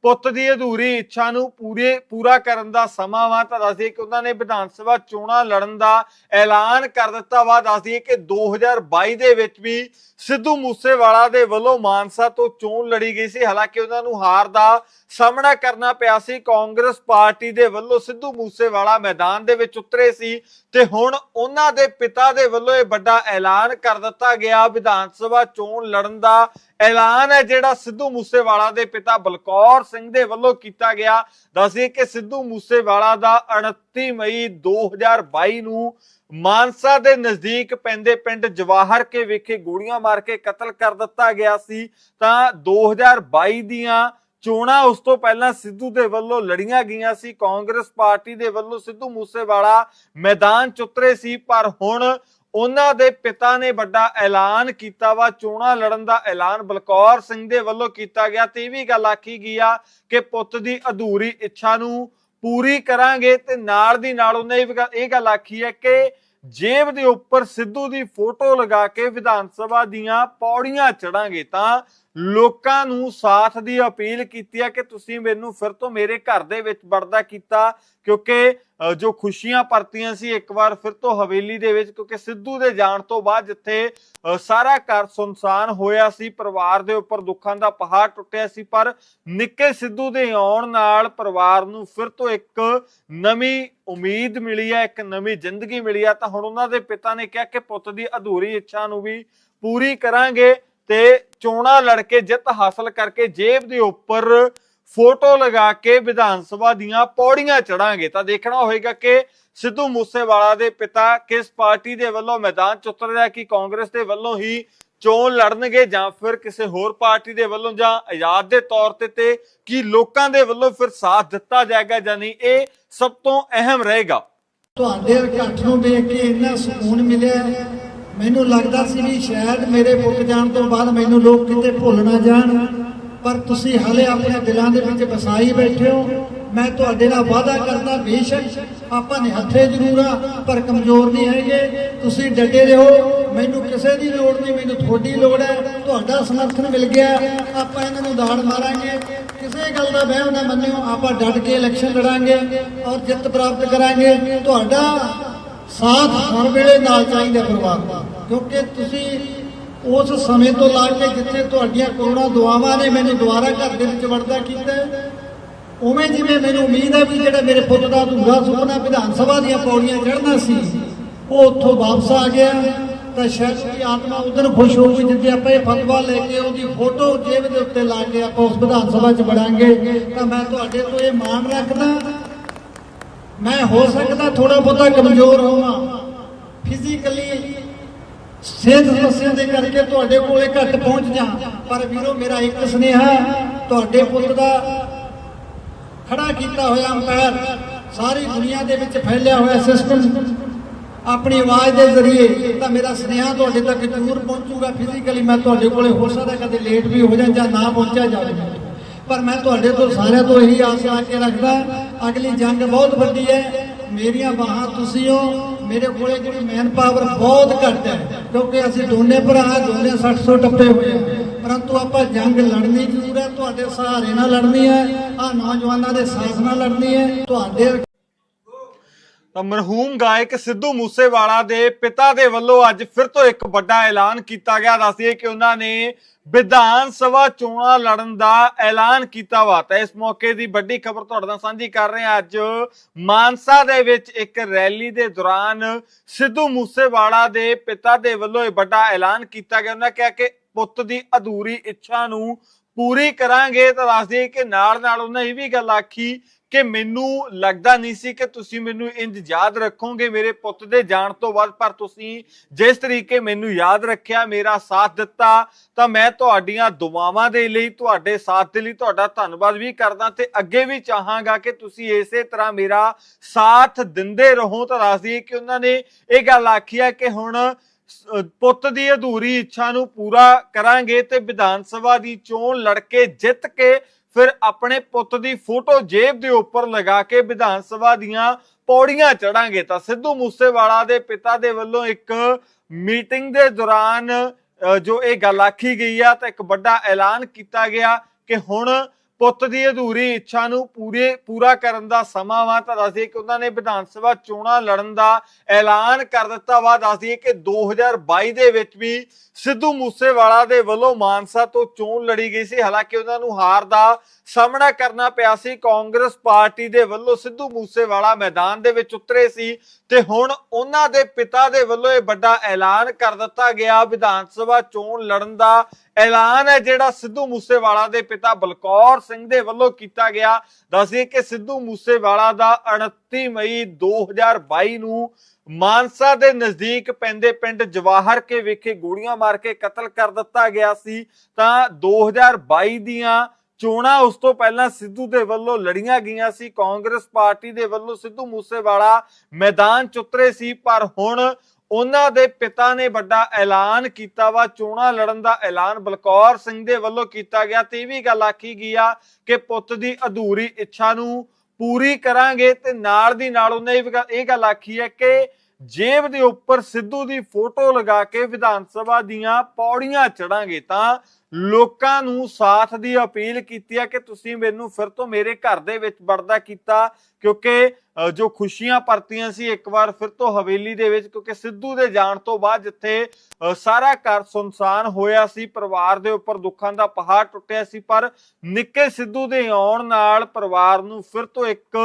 ਪੁੱਤ ਦੀ ਅਧੂਰੀ ਇੱਛਾ ਨੂੰ ਪੂਰੇ, ਪੂਰਾ ਕਰਨ ਦਾ ਸਮਾਂ ਵਾ, ਤਾਂ ਦੱਸਦੀਏ ਕਿ ਉਹਨਾਂ ਨੇ ਵਿਧਾਨ ਸਭਾ ਚੋਣਾਂ ਲੜਨ ਦਾ ਐਲਾਨ ਕਰ ਦਿੱਤਾ ਵਾ। ਦੱਸਦੀਏ ਕਿ 2022 ਦੇ ਵਿੱਚ ਵੀ ਸਿੱਧੂ ਮੂਸੇਵਾਲਾ ਦੇ ਵੱਲੋਂ ਮਾਨਸਾ ਤੋਂ ਚੋਣ ਲੜੀ ਗਈ ਸੀ। ਹਾਲਾਂਕਿ ਉਹਨਾਂ ਨੂੰ ਹਾਰ ਦਾ ਸਾਹਮਣਾ ਕਰਨਾ ਪਿਆ ਸੀ। ਕਾਂਗਰਸ ਪਾਰਟੀ ਦੇ ਵੱਲੋਂ ਸਿੱਧੂ ਮੂਸੇਵਾਲਾ ਮੈਦਾਨ ਦੇ ਵਿੱਚ ਉਤਰੇ ਸੀ ਤੇ ਹੁਣ ਉਹਨਾਂ ਦੇ ਪਿਤਾ ਦੇ ਵੱਲੋਂ ਇਹ ਵੱਡਾ ਐਲਾਨ ਕਰ ਦਿੱਤਾ ਗਿਆ। ਵਿਧਾਨ ਸਭਾ ਚੋਣ ਲੜਨ ਦਾ ਐਲਾਨ ਹੈ ਜਿਹੜਾ ਸਿੱਧੂ ਮੂਸੇਵਾਲਾ ਦੇ ਪਿਤਾ ਬਲਕੌਰ ਸਿੰਘ ਦੇ ਵੱਲੋਂ ਕੀਤਾ ਗਿਆ। ਦੱਸਦੇ ਕਿ ਸਿੱਧੂ ਮੂਸੇਵਾਲਾ ਦਾ 29 ਮਈ 2022 ਨੂੰ ਮਾਨਸਾ ਦੇ ਨਜ਼ਦੀਕ ਪੈਂਦੇ ਪਿੰਡ ਜਵਾਹਰ ਕੇ ਵਿਖੇ ਗੋਲੀਆਂ ਮਾਰ ਕੇ ਕਤਲ ਕਰ ਦਿੱਤਾ ਗਿਆ ਸੀ। ਤਾਂ 2022 ਦੀਆਂ ਚੋਣਾਂ ਉਸ ਤੋਂ ਪਹਿਲਾਂ ਸਿੱਧੂ ਦੇ ਵੱਲੋਂ ਲੜੀਆਂ ਗਈਆਂ ਸੀ, ਕਾਂਗਰਸ ਪਾਰਟੀ ਦੇ ਵੱਲੋਂ ਸਿੱਧੂ ਮੂਸੇਵਾਲਾ ਮੈਦਾਨ ਚ ਉਤਰੇ ਸੀ, ਪਰ ਹੁਣ ਉਹਨਾਂ ਦੇ ਪਿਤਾ ਨੇ ਵੱਡਾ ਐਲਾਨ ਕੀਤਾ ਵਾ, ਚੋਣਾਂ ਲੜਨ ਦਾ ਐਲਾਨ ਬਲਕੌਰ ਸਿੰਘ ਦੇ ਵੱਲੋਂ ਕੀਤਾ ਗਿਆ ਤੇ ਇਹ ਵੀ ਗੱਲ ਆਖੀ ਗਈ ਆ ਕਿ ਪੁੱਤ ਦੀ ਅਧੂਰੀ ਇੱਛਾ ਨੂੰ ਪੂਰੀ ਕਰਾਂਗੇ ਤੇ ਨਾਲ ਦੀ ਨਾਲ ਉਹਨੇ ਇਹ ਇਹ ਗੱਲ ਆਖੀ ਹੈ ਕਿ ਜੇਬ ਦੇ ਉੱਪਰ ਸਿੱਧੂ ਦੀ ਫੋਟੋ ਲਗਾ ਕੇ ਵਿਧਾਨ ਸਭਾ ਦੀਆਂ ਪੌੜੀਆਂ ਚੜਾਂਗੇ ਤਾਂ ਲੋਕਾਂ ਨੂੰ ਸਾਥ ਦੀ ਅਪੀਲ ਕੀਤੀ ਹੈ ਕਿ ਤੁਸੀਂ ਮੈਨੂੰ ਫਿਰ ਤੋਂ ਮੇਰੇ ਘਰ ਦੇ ਵਿੱਚ ਵੜਦਾ ਕੀਤਾ, ਕਿਉਂਕਿ ਜੋ ਖੁਸ਼ੀਆਂ ਪਰਤੀਆਂ ਸੀ, ਇੱਕ ਵਾਰ ਫਿਰ ਤੋਂ ਹਵੇਲੀ ਦੇ ਵਿੱਚ, ਕਿਉਂਕਿ ਸਿੱਧੂ ਦੇ ਜਾਣ ਤੋਂ ਬਾਅਦ ਜਿੱਥੇ ਸਾਰਾ ਘਰ ਸੁਨਸਾਨ ਹੋਇਆ ਸੀ, ਪਰਿਵਾਰ ਦੇ ਉੱਪਰ ਦੁੱਖਾਂ ਦਾ ਪਹਾੜ ਟੁੱਟਿਆ ਸੀ, ਪਰ ਨਿੱਕੇ ਸਿੱਧੂ ਦੇ ਆਉਣ ਨਾਲ ਪਰਿਵਾਰ ਨੂੰ ਫਿਰ ਤੋਂ ਇੱਕ ਨਵੀਂ ਉਮੀਦ ਮਿਲੀ ਹੈ ਇੱਕ ਨਵੀਂ ਜ਼ਿੰਦਗੀ ਮਿਲੀ ਹੈ ਤਾਂ ਹੁਣ ਉਹਨਾਂ ਦੇ ਪਿਤਾ ਨੇ ਕਿਹਾ ਕਿ ਪੁੱਤ ਦੀ ਅਧੂਰੀ ਇੱਛਾ ਨੂੰ ਵੀ ਪੂਰੀ ਕਰਾਂਗੇ। ਤੇ ਚੋਣਾਂ ਲੜ ਕੇ ਜਿੱਤ ਹਾਸਲ ਕਰਕੇ ਜੇਬ ਦੇ ਉੱਪਰ ਫੋਟੋ ਲਗਾ ਕੇ ਵਿਧਾਨ ਸਭਾ ਦੀਆਂ ਪੌੜੀਆਂ ਚੜਾਂਗੇ। ਤਾਂ ਦੇਖਣਾ ਹੋਏਗਾ ਕਿ ਸਿੱਧੂ ਮੂਸੇਵਾਲਾ ਦੇ ਪਿਤਾ ਕਿਸ ਪਾਰਟੀ ਦੇ ਵੱਲੋਂ ਮੈਦਾਨ ਚ ਉਤਰ ਕਿ ਕਾਂਗਰਸ ਦੇ ਵੱਲੋਂ ਹੀ ਚੋਣ ਲੜਨਗੇ ਜਾਂ ਫਿਰ ਕਿਸੇ ਹੋਰ ਪਾਰਟੀ ਦੇ ਵੱਲੋਂ ਜਾਂ ਆਜ਼ਾਦ ਦੇ ਤੌਰ ਤੇ ਤੇ ਕੀ ਲੋਕਾਂ ਦੇ ਵੱਲੋਂ ਫਿਰ ਸਾਥ ਦਿੱਤਾ ਜਾਏਗਾ ਜਾਂ ਨਹੀਂ, ਇਹ ਸਭ ਤੋਂ ਅਹਿਮ ਰਹੇਗਾ। ਤੁਹਾਡੇ ਇਕੱਠ ਨੂੰ ਦੇਖ ਕੇ ਇੰਨਾ ਸਕੂਨ ਮਿਲਿਆ। ਮੈਨੂੰ ਲੱਗਦਾ ਸੀ ਵੀ ਸ਼ਾਇਦ ਮੇਰੇ ਪੁੱਤ ਜਾਣ ਤੋਂ ਬਾਅਦ ਮੈਨੂੰ ਲੋਕ ਕਿਤੇ ਭੁੱਲ ਨਾ ਜਾਣ। ਪਰ ਤੁਸੀਂ ਹਾਲੇ ਆਪਣੇ ਦਿਲਾਂ ਦੇ ਵਿੱਚ ਵਸਾਈ ਬੈਠੇ ਹੋ। ਮੈਂ ਤੁਹਾਡੇ ਨਾਲ ਵਾਅਦਾ ਕਰਦਾ, ਬੇਸ਼ੱਕ ਆਪਾਂ ਨਿਹੱਥੇ ਜ਼ਰੂਰ ਆ, ਪਰ ਕਮਜ਼ੋਰ ਨਹੀਂ ਹੈਗੇ। ਤੁਸੀਂ ਡਟੇ ਰਹੋ। ਮੈਨੂੰ ਕਿਸੇ ਦੀ ਲੋੜ ਨਹੀਂ, ਮੈਨੂੰ ਤੁਹਾਡੀ ਲੋੜ ਹੈ। ਤੁਹਾਡਾ ਸਮਰਥਨ ਮਿਲ ਗਿਆ। ਆਪਾਂ ਇਹਨਾਂ ਨੂੰ ਦਾੜ ਮਾਰਾਂਗੇ। ਕਿਸੇ ਗੱਲ ਦਾ ਵਹਿਮ ਨਾ ਮੰਨਿਓ, ਆਪਾਂ ਡਟ ਕੇ ਇਲੈਕਸ਼ਨ ਲੜਾਂਗੇ ਔਰ ਜਿੱਤ ਪ੍ਰਾਪਤ ਕਰਾਂਗੇ। ਤੁਹਾਡਾ ਸਾਥ ਹਰ ਵੇਲੇ ਨਾਲ ਚਾਹੀਦਾ ਪਰਿਵਾਰ ਦਾ। ਕਿਉਂਕਿ ਤੁਸੀਂ ਉਸ ਸਮੇਂ ਤੋਂ ਲਾ ਕੇ ਜਿੱਥੇ ਤੁਹਾਡੀਆਂ ਕਰੋੜਾਂ ਦੁਆਵਾਂ ਨੇ ਮੈਨੂੰ ਦੁਬਾਰਾ ਘਰ ਦੇ ਵਿੱਚ ਵੜਦਾ ਕੀਤਾ ਉਵੇਂ ਜਿਵੇਂ ਮੈਨੂੰ ਉਮੀਦ ਹੈ ਵੀ ਜਿਹੜਾ ਮੇਰੇ ਪੁੱਤ ਦਾ ਅਧੂਰਾ ਸੁਪਨਾ ਵਿਧਾਨ ਸਭਾ ਦੀਆਂ ਪੌੜੀਆਂ ਚੜ੍ਹਨਾ ਸੀ, ਉਹ ਉੱਥੋਂ ਵਾਪਸ ਆ ਗਿਆ। ਤਾਂ ਸ਼ਾਇਦ ਦੀ ਆਤਮਾ ਉਦੋਂ ਖੁਸ਼ ਹੋਊਗੀ ਜਿੱਥੇ ਆਪਾਂ ਇਹ ਫਤਵਾ ਲੈ ਕੇ ਉਹਦੀ ਫੋਟੋ ਜੇਬ ਦੇ ਉੱਤੇ ਲਾ ਕੇ ਆਪਾਂ ਉਸ ਵਿਧਾਨ ਸਭਾ 'ਚ ਵੜਾਂਗੇ। ਤਾਂ ਮੈਂ ਤੁਹਾਡੇ ਤੋਂ ਇਹ ਮਾਣ ਰੱਖਦਾ। ਮੈਂ ਹੋ ਸਕਦਾ ਥੋੜਾ ਬਹੁਤਾ ਕਮਜ਼ੋਰ ਹੋਵਾਂ। ਫਿਜ਼ੀਕਲੀ ਸਿਹਤ ਸਮੱਸਿਆ ਦੇ ਕਰਕੇ ਤੁਹਾਡੇ ਕੋਲੇ ਘੱਟ ਪਹੁੰਚ ਜਾ। ਪਰ ਵੀਰੋ, ਮੇਰਾ ਇੱਕ ਸੁਨੇਹਾ ਤੁਹਾਡੇ ਪੁੱਤ ਦਾ ਖੜਾ ਕੀਤਾ ਹੋਇਆ ਅੰਪਾਇਰ ਸਾਰੀ ਦੁਨੀਆ ਦੇ ਵਿੱਚ ਫੈਲਿਆ ਹੋਇਆ ਸਿਸਟਮ। ਆਪਣੀ ਆਵਾਜ਼ ਦੇ ਜ਼ਰੀਏ ਤਾਂ ਮੇਰਾ ਸੁਨੇਹਾ ਤੁਹਾਡੇ ਤੱਕ ਜ਼ਰੂਰ ਪਹੁੰਚੂਗਾ। ਫਿਜ਼ੀਕਲੀ ਮੈਂ ਤੁਹਾਡੇ ਕੋਲੇ ਹੋ ਸਕਦਾ ਕਦੇ ਲੇਟ ਵੀ ਹੋ ਜਾ ਜਾਂ ਨਾ ਪਹੁੰਚਿਆ ਜਾਵੇ। ਪਰ ਮੈਂ ਤੁਹਾਡੇ ਤੋਂ ਸਾਰਿਆਂ ਤੋਂ ਇਹੀ ਆਸ ਲਾ ਕੇ ਰੱਖਦਾ, ਅਗਲੀ ਜੰਗ ਬਹੁਤ ਵੱਡੀ ਹੈ। ਮੇਰੀਆਂ ਬਾਹਾਂ ਤੁਸੀਂ ਹੋ ਮੇਰੇ ਕੋਲੇ ਜਿਹੜੀ ਮੈਨ ਪਾਵਰ ਬਹੁਤ ਘੱਟ ਹੈ, ਕਿਉਂਕਿ ਅਸੀਂ ਦੋਨੇ ਭਰਾ, ਦੋਨੇ 600 ਟੱਪੇ ਹੋਏ ਹਾਂ। ਪਰੰਤੂ ਆਪਾਂ ਜੰਗ ਲੜਨੀ ਜ਼ਰੂਰ ਹੈ, ਤੁਹਾਡੇ ਸਹਾਰੇ ਨਾਲ ਲੜਨੀ ਹੈ ਆ ਨੌਜਵਾਨਾਂ ਦੇ ਸਾਥ ਨਾਲ ਲੜਨੀ ਹੈ, ਤੁਹਾਡੇ ਤਾਂ ਮਰਹੂਮ ਗਾਇਕ ਸਿੱਧੂ ਮੂਸੇਵਾਲਾ ਦੇ ਪਿਤਾ ਦੇ ਵੱਲੋਂ ਅੱਜ ਫਿਰ ਤੋਂ ਇੱਕ ਵੱਡਾ ਐਲਾਨ ਕੀਤਾ ਗਿਆ ਦੱਸਦੀਏ ਕਿ ਉਹਨਾਂ ਨੇ ਵਿਧਾਨ ਸਭਾ ਚੋਣਾਂ ਲੜਨ ਦਾ ਐਲਾਨ ਕੀਤਾ ਵਾ। ਤਾਂ ਇਸ ਮੌਕੇ ਦੀ ਵੱਡੀ ਖਬਰ ਤੁਹਾਡੇ ਨਾਲ ਸਾਂਝੀ ਕਰ ਰਹੇ ਹਾਂ। ਅੱਜ ਮਾਨਸਾ ਦੇ ਵਿੱਚ ਇੱਕ ਰੈਲੀ ਦੇ ਦੌਰਾਨ ਸਿੱਧੂ ਮੂਸੇਵਾਲਾ ਦੇ ਪਿਤਾ ਦੇ ਵੱਲੋਂ ਇਹ ਵੱਡਾ ਐਲਾਨ ਕੀਤਾ ਗਿਆ। ਉਹਨਾਂ ਕਿਹਾ ਕਿ ਪੁੱਤ ਦੀ ਅਧੂਰੀ ਇੱਛਾ ਨੂੰ ਪੂਰੀ ਕਰਾਂਗੇ। ਤਾਂ ਦੱਸਦੇ ਕਿ ਨਾਲ ਨਾਲ ਉਹਨਾਂ ਇਹ ਵੀ ਗੱਲ ਆਖੀ ਕਿ ਮੈਨੂੰ ਲੱਗਦਾ ਨਹੀਂ ਸੀ ਕਿ ਤੁਸੀਂ ਮੈਨੂੰ ਇੰਜ ਯਾਦ ਰੱਖੋਗੇ ਮੇਰੇ ਪੁੱਤ ਦੇ ਜਾਣ ਤੋਂ ਬਾਅਦ, ਪਰ ਤੁਸੀਂ ਜਿਸ ਤਰੀਕੇ ਮੈਨੂੰ ਯਾਦ ਰੱਖਿਆ, ਮੇਰਾ ਸਾਥ ਦਿੱਤਾ, ਤਾਂ ਮੈਂ ਤੁਹਾਡੀਆਂ ਦੁਆਵਾਂ ਦੇ ਲਈ, ਤੁਹਾਡੇ ਸਾਥ ਦੇ ਲਈ ਤੁਹਾਡਾ ਧੰਨਵਾਦ ਵੀ ਕਰਦਾ ਤੇ ਅੱਗੇ ਵੀ ਚਾਹਾਂਗਾ ਕਿ ਤੁਸੀਂ ਇਸੇ ਤਰ੍ਹਾਂ ਮੇਰਾ ਸਾਥ ਦਿੰਦੇ ਰਹੋ। ਤਾਂ ਦੱਸਦੀ ਕਿ ਉਹਨਾਂ ਨੇ ਇਹ ਗੱਲ ਆਖੀ ਹੈ ਕਿ ਹੁਣ ਪੁੱਤ ਦੀ ਅਧੂਰੀ ਇੱਛਾ ਨੂੰ ਪੂਰਾ ਕਰਾਂਗੇ ਤੇ ਵਿਧਾਨ ਸਭਾ ਦੀ ਚੋਣ ਲੜ ਕੇ ਜਿੱਤ ਕੇ ਫਿਰ ਆਪਣੇ ਪੁੱਤ ਦੀ ਫੋਟੋ ਜੇਬ ਦੇ ਉੱਪਰ ਲਗਾ ਕੇ ਵਿਧਾਨ ਸਭਾ ਦੀਆਂ ਪੌੜੀਆਂ ਚੜਾਂਗੇ ਤਾਂ ਸਿੱਧੂ ਮੂਸੇਵਾਲਾ ਦੇ ਪਿਤਾ ਦੇ ਵੱਲੋਂ ਇੱਕ ਮੀਟਿੰਗ ਦੇ ਦੌਰਾਨ ਅ, ਜੋ ਇਹ ਗੱਲ ਆਖੀ ਗਈ ਆ ਤਾਂ ਇੱਕ ਵੱਡਾ ਐਲਾਨ ਕੀਤਾ ਗਿਆ ਕਿ ਹੁਣ ਪੁੱਤ ਦੀ ਅਧੂਰੀ ਇੱਛਾ ਨੂੰ ਪੂਰੇ, ਪੂਰਾ ਕਰਨ ਦਾ ਸਮਾਂ ਵਾ, ਤਾਂ ਦੱਸਦੀਏ ਕਿ ਉਹਨਾਂ ਨੇ ਵਿਧਾਨ ਸਭਾ ਚੋਣਾਂ ਲੜਨ ਦਾ ਐਲਾਨ ਕਰ ਦਿੱਤਾ ਵਾ। ਦੱਸਦੀਏ ਕਿ 2022 ਦੇ ਵਿੱਚ ਵੀ ਸਿੱਧੂ ਮੂਸੇਵਾਲਾ ਦੇ ਵੱਲੋਂ ਮਾਨਸਾ ਤੋਂ ਚੋਣ ਲੜੀ ਗਈ ਸੀ। ਹਾਲਾਂਕਿ ਉਹਨਾਂ ਨੂੰ ਹਾਰ ਦਾ ਸਾਹਮਣਾ ਕਰਨਾ ਪਿਆ ਸੀ। ਕਾਂਗਰਸ ਪਾਰਟੀ ਦੇ ਵੱਲੋਂ ਸਿੱਧੂ ਮੂਸੇਵਾਲਾ ਮੈਦਾਨ ਦੇ ਵਿੱਚ ਉਤਰੇ ਸੀ ਤੇ ਹੁਣ ਉਹਨਾਂ ਦੇ ਪਿਤਾ ਦੇ ਵੱਲੋਂ ਇਹ ਵੱਡਾ ਐਲਾਨ ਕਰ ਦਿੱਤਾ ਗਿਆ। ਵਿਧਾਨ ਸਭਾ ਚੋਣ ਲੜਨ ਦਾ ਐਲਾਨ ਹੈ ਜਿਹੜਾ ਸਿੱਧੂ ਮੂਸੇਵਾਲਾ ਦੇ ਪਿਤਾ ਬਲਕੌਰ ਸਿੰਘ ਦੇ ਵੱਲੋਂ ਕੀਤਾ ਗਿਆ। ਦੱਸਦੇ ਕਿ ਸਿੱਧੂ ਮੂਸੇਵਾਲਾ ਦਾ 29 ਮਈ 2022 ਨੂੰ ਮਾਨਸਾ ਦੇ ਨਜ਼ਦੀਕ ਪੈਂਦੇ ਪਿੰਡ ਜਵਾਹਰ ਕੇ ਵਿਖੇ ਗੋਲੀਆਂ ਮਾਰ ਕੇ ਕਤਲ ਕਰ ਦਿੱਤਾ ਗਿਆ ਸੀ। ਤਾਂ 2022 ਦੀਆਂ ਚੋਣਾਂ ਉਸ ਤੋਂ ਪਹਿਲਾਂ ਸਿੱਧੂ ਦੇ ਵੱਲੋਂ ਲੜੀਆਂ ਗਈਆਂ ਸੀ। ਕਾਂਗਰਸ ਪਾਰਟੀ ਦੇ ਵੱਲੋਂ ਸਿੱਧੂ ਮੂਸੇਵਾਲਾ ਮੈਦਾਨ ਚ ਉਤਰੇ ਸੀ, ਪਰ ਹੁਣ ਉਹਨਾਂ ਦੇ ਪਿਤਾ ਨੇ ਵੱਡਾ ਐਲਾਨ ਕੀਤਾ ਵਾ, ਚੋਣਾਂ ਲੜਨ ਦਾ ਐਲਾਨ। ਬਲਕੌਰ ਸਿੰਘ ਦੇ ਵੱਲੋਂ ਕੀਤਾ ਗਿਆ ਤੇ ਇਹ ਵੀ ਗੱਲ ਆਖੀ ਗਈ ਆ ਕਿ ਪੁੱਤ ਦੀ ਅਧੂਰੀ ਇੱਛਾ ਨੂੰ ਪੂਰੀ ਕਰਾਂਗੇ ਤੇ ਨਾਲ ਦੀ ਨਾਲ ਉਹਨੇ ਇਹ ਵੀ ਇਹ ਗੱਲ ਆਖੀ ਹੈ ਕਿ ਜੇਬ ਦੇ ਉੱਪਰ ਸਿੱਧੂ ਦੀ ਫੋਟੋ ਲਗਾ ਕੇ ਵਿਧਾਨ ਸਭਾ ਦੀਆਂ ਪੌੜੀਆਂ ਚੜਾਂਗੇ ਤਾਂ ਲੋਕਾਂ ਨੂੰ ਸਾਥ ਦੀ ਅਪੀਲ ਕੀਤੀ ਹੈ ਕਿ ਤੁਸੀਂ ਮੈਨੂੰ ਫਿਰ ਤੋਂ ਮੇਰੇ ਘਰ ਦੇ ਵਿੱਚ ਵੜਦਾ ਕੀਤਾ, ਕਿਉਂਕਿ ਜੋ ਖੁਸ਼ੀਆਂ ਪਰਤੀਆਂ ਸੀ, ਇੱਕ ਵਾਰ ਫਿਰ ਤੋਂ ਹਵੇਲੀ ਦੇ ਵਿੱਚ, ਕਿਉਂਕਿ ਸਿੱਧੂ ਦੇ ਜਾਣ ਤੋਂ ਬਾਅਦ ਜਿੱਥੇ ਸਾਰਾ ਘਰ ਸੁਨਸਾਨ ਹੋਇਆ ਸੀ, ਪਰਿਵਾਰ ਦੇ ਉੱਪਰ ਦੁੱਖਾਂ ਦਾ ਪਹਾੜ ਟੁੱਟਿਆ ਸੀ, ਪਰ ਨਿੱਕੇ ਸਿੱਧੂ ਦੇ ਆਉਣ ਨਾਲ ਪਰਿਵਾਰ ਨੂੰ ਫਿਰ ਤੋਂ ਇੱਕ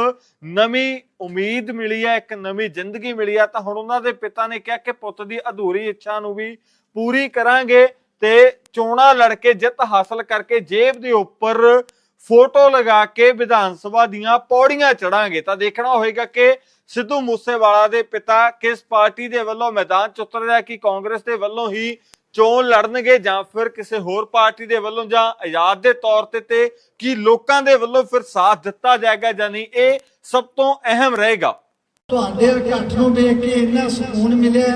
ਨਵੀਂ ਉਮੀਦ ਮਿਲੀ ਹੈ ਇੱਕ ਨਵੀਂ ਜ਼ਿੰਦਗੀ ਮਿਲੀ ਹੈ ਤਾਂ ਹੁਣ ਉਹਨਾਂ ਦੇ ਪਿਤਾ ਨੇ ਕਿਹਾ ਕਿ ਪੁੱਤ ਦੀ ਅਧੂਰੀ ਇੱਛਾ ਨੂੰ ਵੀ ਪੂਰੀ ਕਰਾਂਗੇ। ਤੇ ਚੋਣਾਂ ਲੜ ਕੇ ਜਿੱਤ ਹਾਸਲ ਕਰਕੇ ਜੇਬ ਦੇ ਉੱਪਰ ਫੋਟੋ ਲਗਾ ਕੇ ਵਿਧਾਨ ਸਭਾ ਦੀਆਂ ਪੌੜੀਆਂ ਚੜਾਂਗੇ। ਤਾਂ ਦੇਖਣਾ ਹੋਏਗਾ ਕਿ ਸਿੱਧੂ ਮੂਸੇਵਾਲਾ ਦੇ ਪਿਤਾ ਕਿਸ ਪਾਰਟੀ ਦੇ ਵੱਲੋਂ ਮੈਦਾਨ ਚ ਉਤਰ ਕਿ ਕਾਂਗਰਸ ਦੇ ਵੱਲੋਂ ਹੀ ਚੋਣ ਲੜਨਗੇ ਜਾਂ ਫਿਰ ਕਿਸੇ ਹੋਰ ਪਾਰਟੀ ਦੇ ਵੱਲੋਂ ਜਾਂ ਆਜ਼ਾਦ ਦੇ ਤੌਰ ਤੇ ਤੇ ਕੀ ਲੋਕਾਂ ਦੇ ਵੱਲੋਂ ਫਿਰ ਸਾਥ ਦਿੱਤਾ ਜਾਏਗਾ ਜਾਂ ਨਹੀਂ, ਇਹ ਸਭ ਤੋਂ ਅਹਿਮ ਰਹੇਗਾ। ਤੁਹਾਡੇ ਇਕੱਠ ਨੂੰ ਵੇਖ ਕੇ ਇੰਨਾ ਸਕੂਨ ਮਿਲਿਆ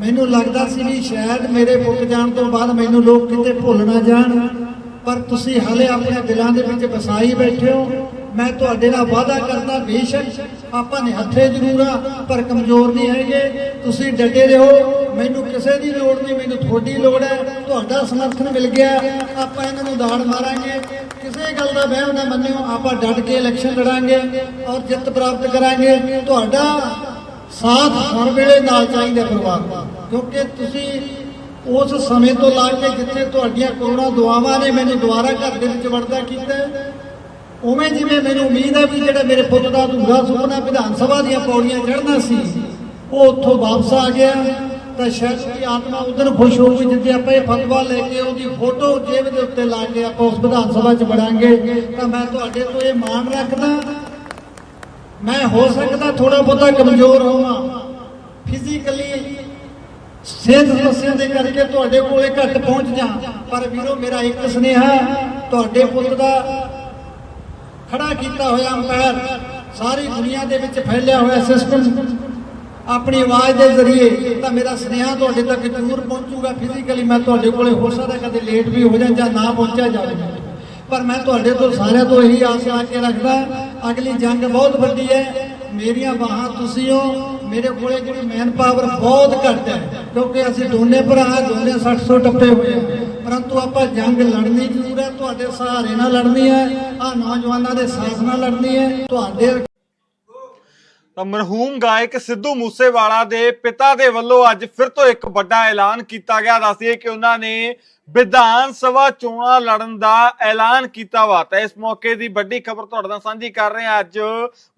ਮੈਨੂੰ ਲੱਗਦਾ ਸੀ ਵੀ ਸ਼ਾਇਦ ਮੇਰੇ ਪੁੱਤ ਜਾਣ ਤੋਂ ਬਾਅਦ ਮੈਨੂੰ ਲੋਕ ਕਿਤੇ ਭੁੱਲ ਨਾ ਜਾਣ। ਪਰ ਤੁਸੀਂ ਹਲੇ ਆਪਣੇ ਦਿਲਾਂ ਦੇ ਵਿੱਚ ਵਸਾਈ ਬੈਠੇ ਹੋ। ਮੈਂ ਤੁਹਾਡੇ ਨਾਲ ਵਾਅਦਾ ਕਰਦਾ, ਬੇਸ਼ੱਕ ਆਪਾਂ ਨਿਹੱਥੇ ਜ਼ਰੂਰ ਆ, ਪਰ ਕਮਜ਼ੋਰ ਨਹੀਂ ਹੈਗੇ। ਤੁਸੀਂ ਡਟੇ ਰਹੋ। ਮੈਨੂੰ ਕਿਸੇ ਦੀ ਲੋੜ ਨਹੀਂ, ਮੈਨੂੰ ਤੁਹਾਡੀ ਲੋੜ ਹੈ। ਤੁਹਾਡਾ ਸਮਰਥਨ ਮਿਲ ਗਿਆ। ਆਪਾਂ ਇਹਨਾਂ ਨੂੰ ਦਾੜ ਮਾਰਾਂਗੇ। ਕਿਸੇ ਗੱਲ ਦਾ ਵਹਿਮ ਨਾ ਮੰਨਿਓ, ਆਪਾਂ ਡਟ ਕੇ ਇਲੈਕਸ਼ਨ ਲੜਾਂਗੇ ਔਰ ਜਿੱਤ ਪ੍ਰਾਪਤ ਕਰਾਂਗੇ। ਤੁਹਾਡਾ ਸਾਥ ਹਰ ਵੇਲੇ ਨਾਲ ਚਾਹੀਦਾ ਪਰਿਵਾਰ ਦਾ ਕਿਉਂਕਿ ਤੁਸੀਂ ਉਸ ਸਮੇਂ ਤੋਂ ਲਾ ਕੇ ਜਿੱਥੇ ਤੁਹਾਡੀਆਂ ਕਰੋੜਾਂ ਦੁਆਵਾਂ ਨੇ, ਮੈਨੂੰ ਦੁਬਾਰਾ ਘਰ ਦੇ ਵਿੱਚ ਵੜਦਾ ਕੀਤਾ ਉਵੇਂ ਜਿਵੇਂ ਮੈਨੂੰ ਉਮੀਦ ਹੈ ਵੀ ਜਿਹੜਾ ਮੇਰੇ ਪੁੱਤ ਦਾ ਅਧੂਰਾ ਸੁਪਨਾ ਵਿਧਾਨ ਸਭਾ ਦੀਆਂ ਪੌੜੀਆਂ ਚੜ੍ਹਨਾ ਸੀ, ਉਹ ਉੱਥੋਂ ਵਾਪਸ ਆ ਗਿਆ। ਤਾਂ ਸ਼ਾਇਦ ਦੀ ਆਤਮਾ ਉਧਰ ਖੁਸ਼ ਹੋਊਗੀ, ਜਿੱਥੇ ਆਪਾਂ ਇਹ ਫਤਵਾ ਲੈ ਕੇ ਉਹਦੀ ਫੋਟੋ ਜੇਬ ਦੇ ਉੱਤੇ ਲਾ ਕੇ ਆਪਾਂ ਉਸ ਵਿਧਾਨ ਸਭਾ 'ਚ ਵੜਾਂਗੇ। ਤਾਂ ਮੈਂ ਤੁਹਾਡੇ ਤੋਂ ਇਹ ਮਾਣ ਰੱਖਦਾ ਮੈਂ ਹੋ ਸਕਦਾ ਥੋੜਾ ਬਹੁਤਾ ਕਮਜ਼ੋਰ ਹੋਵਾਂ। ਫਿਜ਼ੀਕਲੀ ਸਿਹਤ ਸਮੱਸਿਆ ਦੇ ਕਰਕੇ ਤੁਹਾਡੇ ਕੋਲੇ ਘੱਟ ਪਹੁੰਚ ਜਾ। ਪਰ ਵੀਰੋ, ਮੇਰਾ ਇੱਕ ਸੁਨੇਹਾ ਤੁਹਾਡੇ ਪੁੱਤ ਦਾ ਖੜਾ ਕੀਤਾ ਹੋਇਆ ਅੰਪਾਇਰ ਸਾਰੀ ਦੁਨੀਆ ਦੇ ਵਿੱਚ ਫੈਲਿਆ ਹੋਇਆ ਸਿਸਟਮ ਆਪਣੀ ਆਵਾਜ਼ ਦੇ ਜ਼ਰੀਏ ਤਾਂ ਮੇਰਾ ਸੁਨੇਹਾ ਤੁਹਾਡੇ ਤੱਕ ਜ਼ਰੂਰ ਪਹੁੰਚੂਗਾ। ਫਿਜ਼ੀਕਲੀ ਮੈਂ ਤੁਹਾਡੇ ਕੋਲੇ ਹੋ ਸਕਦਾ ਕਦੇ ਲੇਟ ਵੀ ਹੋ ਜਾ ਜਾਂ ਨਾ ਪਹੁੰਚਿਆ ਜਾਵੇ। ਪਰ ਮੈਂ ਤੁਹਾਡੇ ਤੋਂ ਸਾਰਿਆਂ ਤੋਂ ਇਹੀ ਆਸ ਲਾ ਕੇ ਰੱਖਦਾ, ਅਗਲੀ ਜੰਗ ਬਹੁਤ ਵੱਡੀ ਹੈ। ਮੇਰੀਆਂ ਬਾਹਾਂ ਤੁਸੀਂ ਹੋ, ਮੇਰੇ ਕੋਲੇ ਜਿਹੜੀ ਮੈਨ ਪਾਵਰ ਬਹੁਤ ਘੱਟ ਹੈ, ਕਿਉਂਕਿ ਅਸੀਂ ਦੋਨੇ ਭਰਾ ਦੋਨੇ 60 ਸੌ ਟੱਪੇ ਹੋਏ ਹਾਂ। ਪਰੰਤੂ ਆਪਾਂ ਜੰਗ ਲੜਨੀ ਜ਼ਰੂਰ ਹੈ, ਤੁਹਾਡੇ ਸਹਾਰੇ ਨਾਲ ਲੜਨੀ ਹੈ ਆ ਨੌਜਵਾਨਾਂ ਦੇ ਸਾਥ ਨਾਲ ਲੜਨੀ ਹੈ, ਤੁਹਾਡੇ ਤਾਂ ਮਰਹੂਮ ਗਾਇਕ ਸਿੱਧੂ ਮੂਸੇਵਾਲਾ ਦੇ ਪਿਤਾ ਦੇ ਵੱਲੋਂ ਅੱਜ ਫਿਰ ਤੋਂ ਇੱਕ ਵੱਡਾ ਐਲਾਨ ਕੀਤਾ ਗਿਆ। ਦੱਸਦੀਏ ਕਿ ਉਹਨਾਂ ਨੇ ਵਿਧਾਨ ਸਭਾ ਚੋਣਾਂ ਲੜਨ ਦਾ ਐਲਾਨ ਕੀਤਾ ਵਾ। ਤਾਂ ਇਸ ਮੌਕੇ ਦੀ ਵੱਡੀ ਖਬਰ ਤੁਹਾਡੇ ਨਾਲ ਸਾਂਝੀ ਕਰ ਰਹੇ ਹਾਂ। ਅੱਜ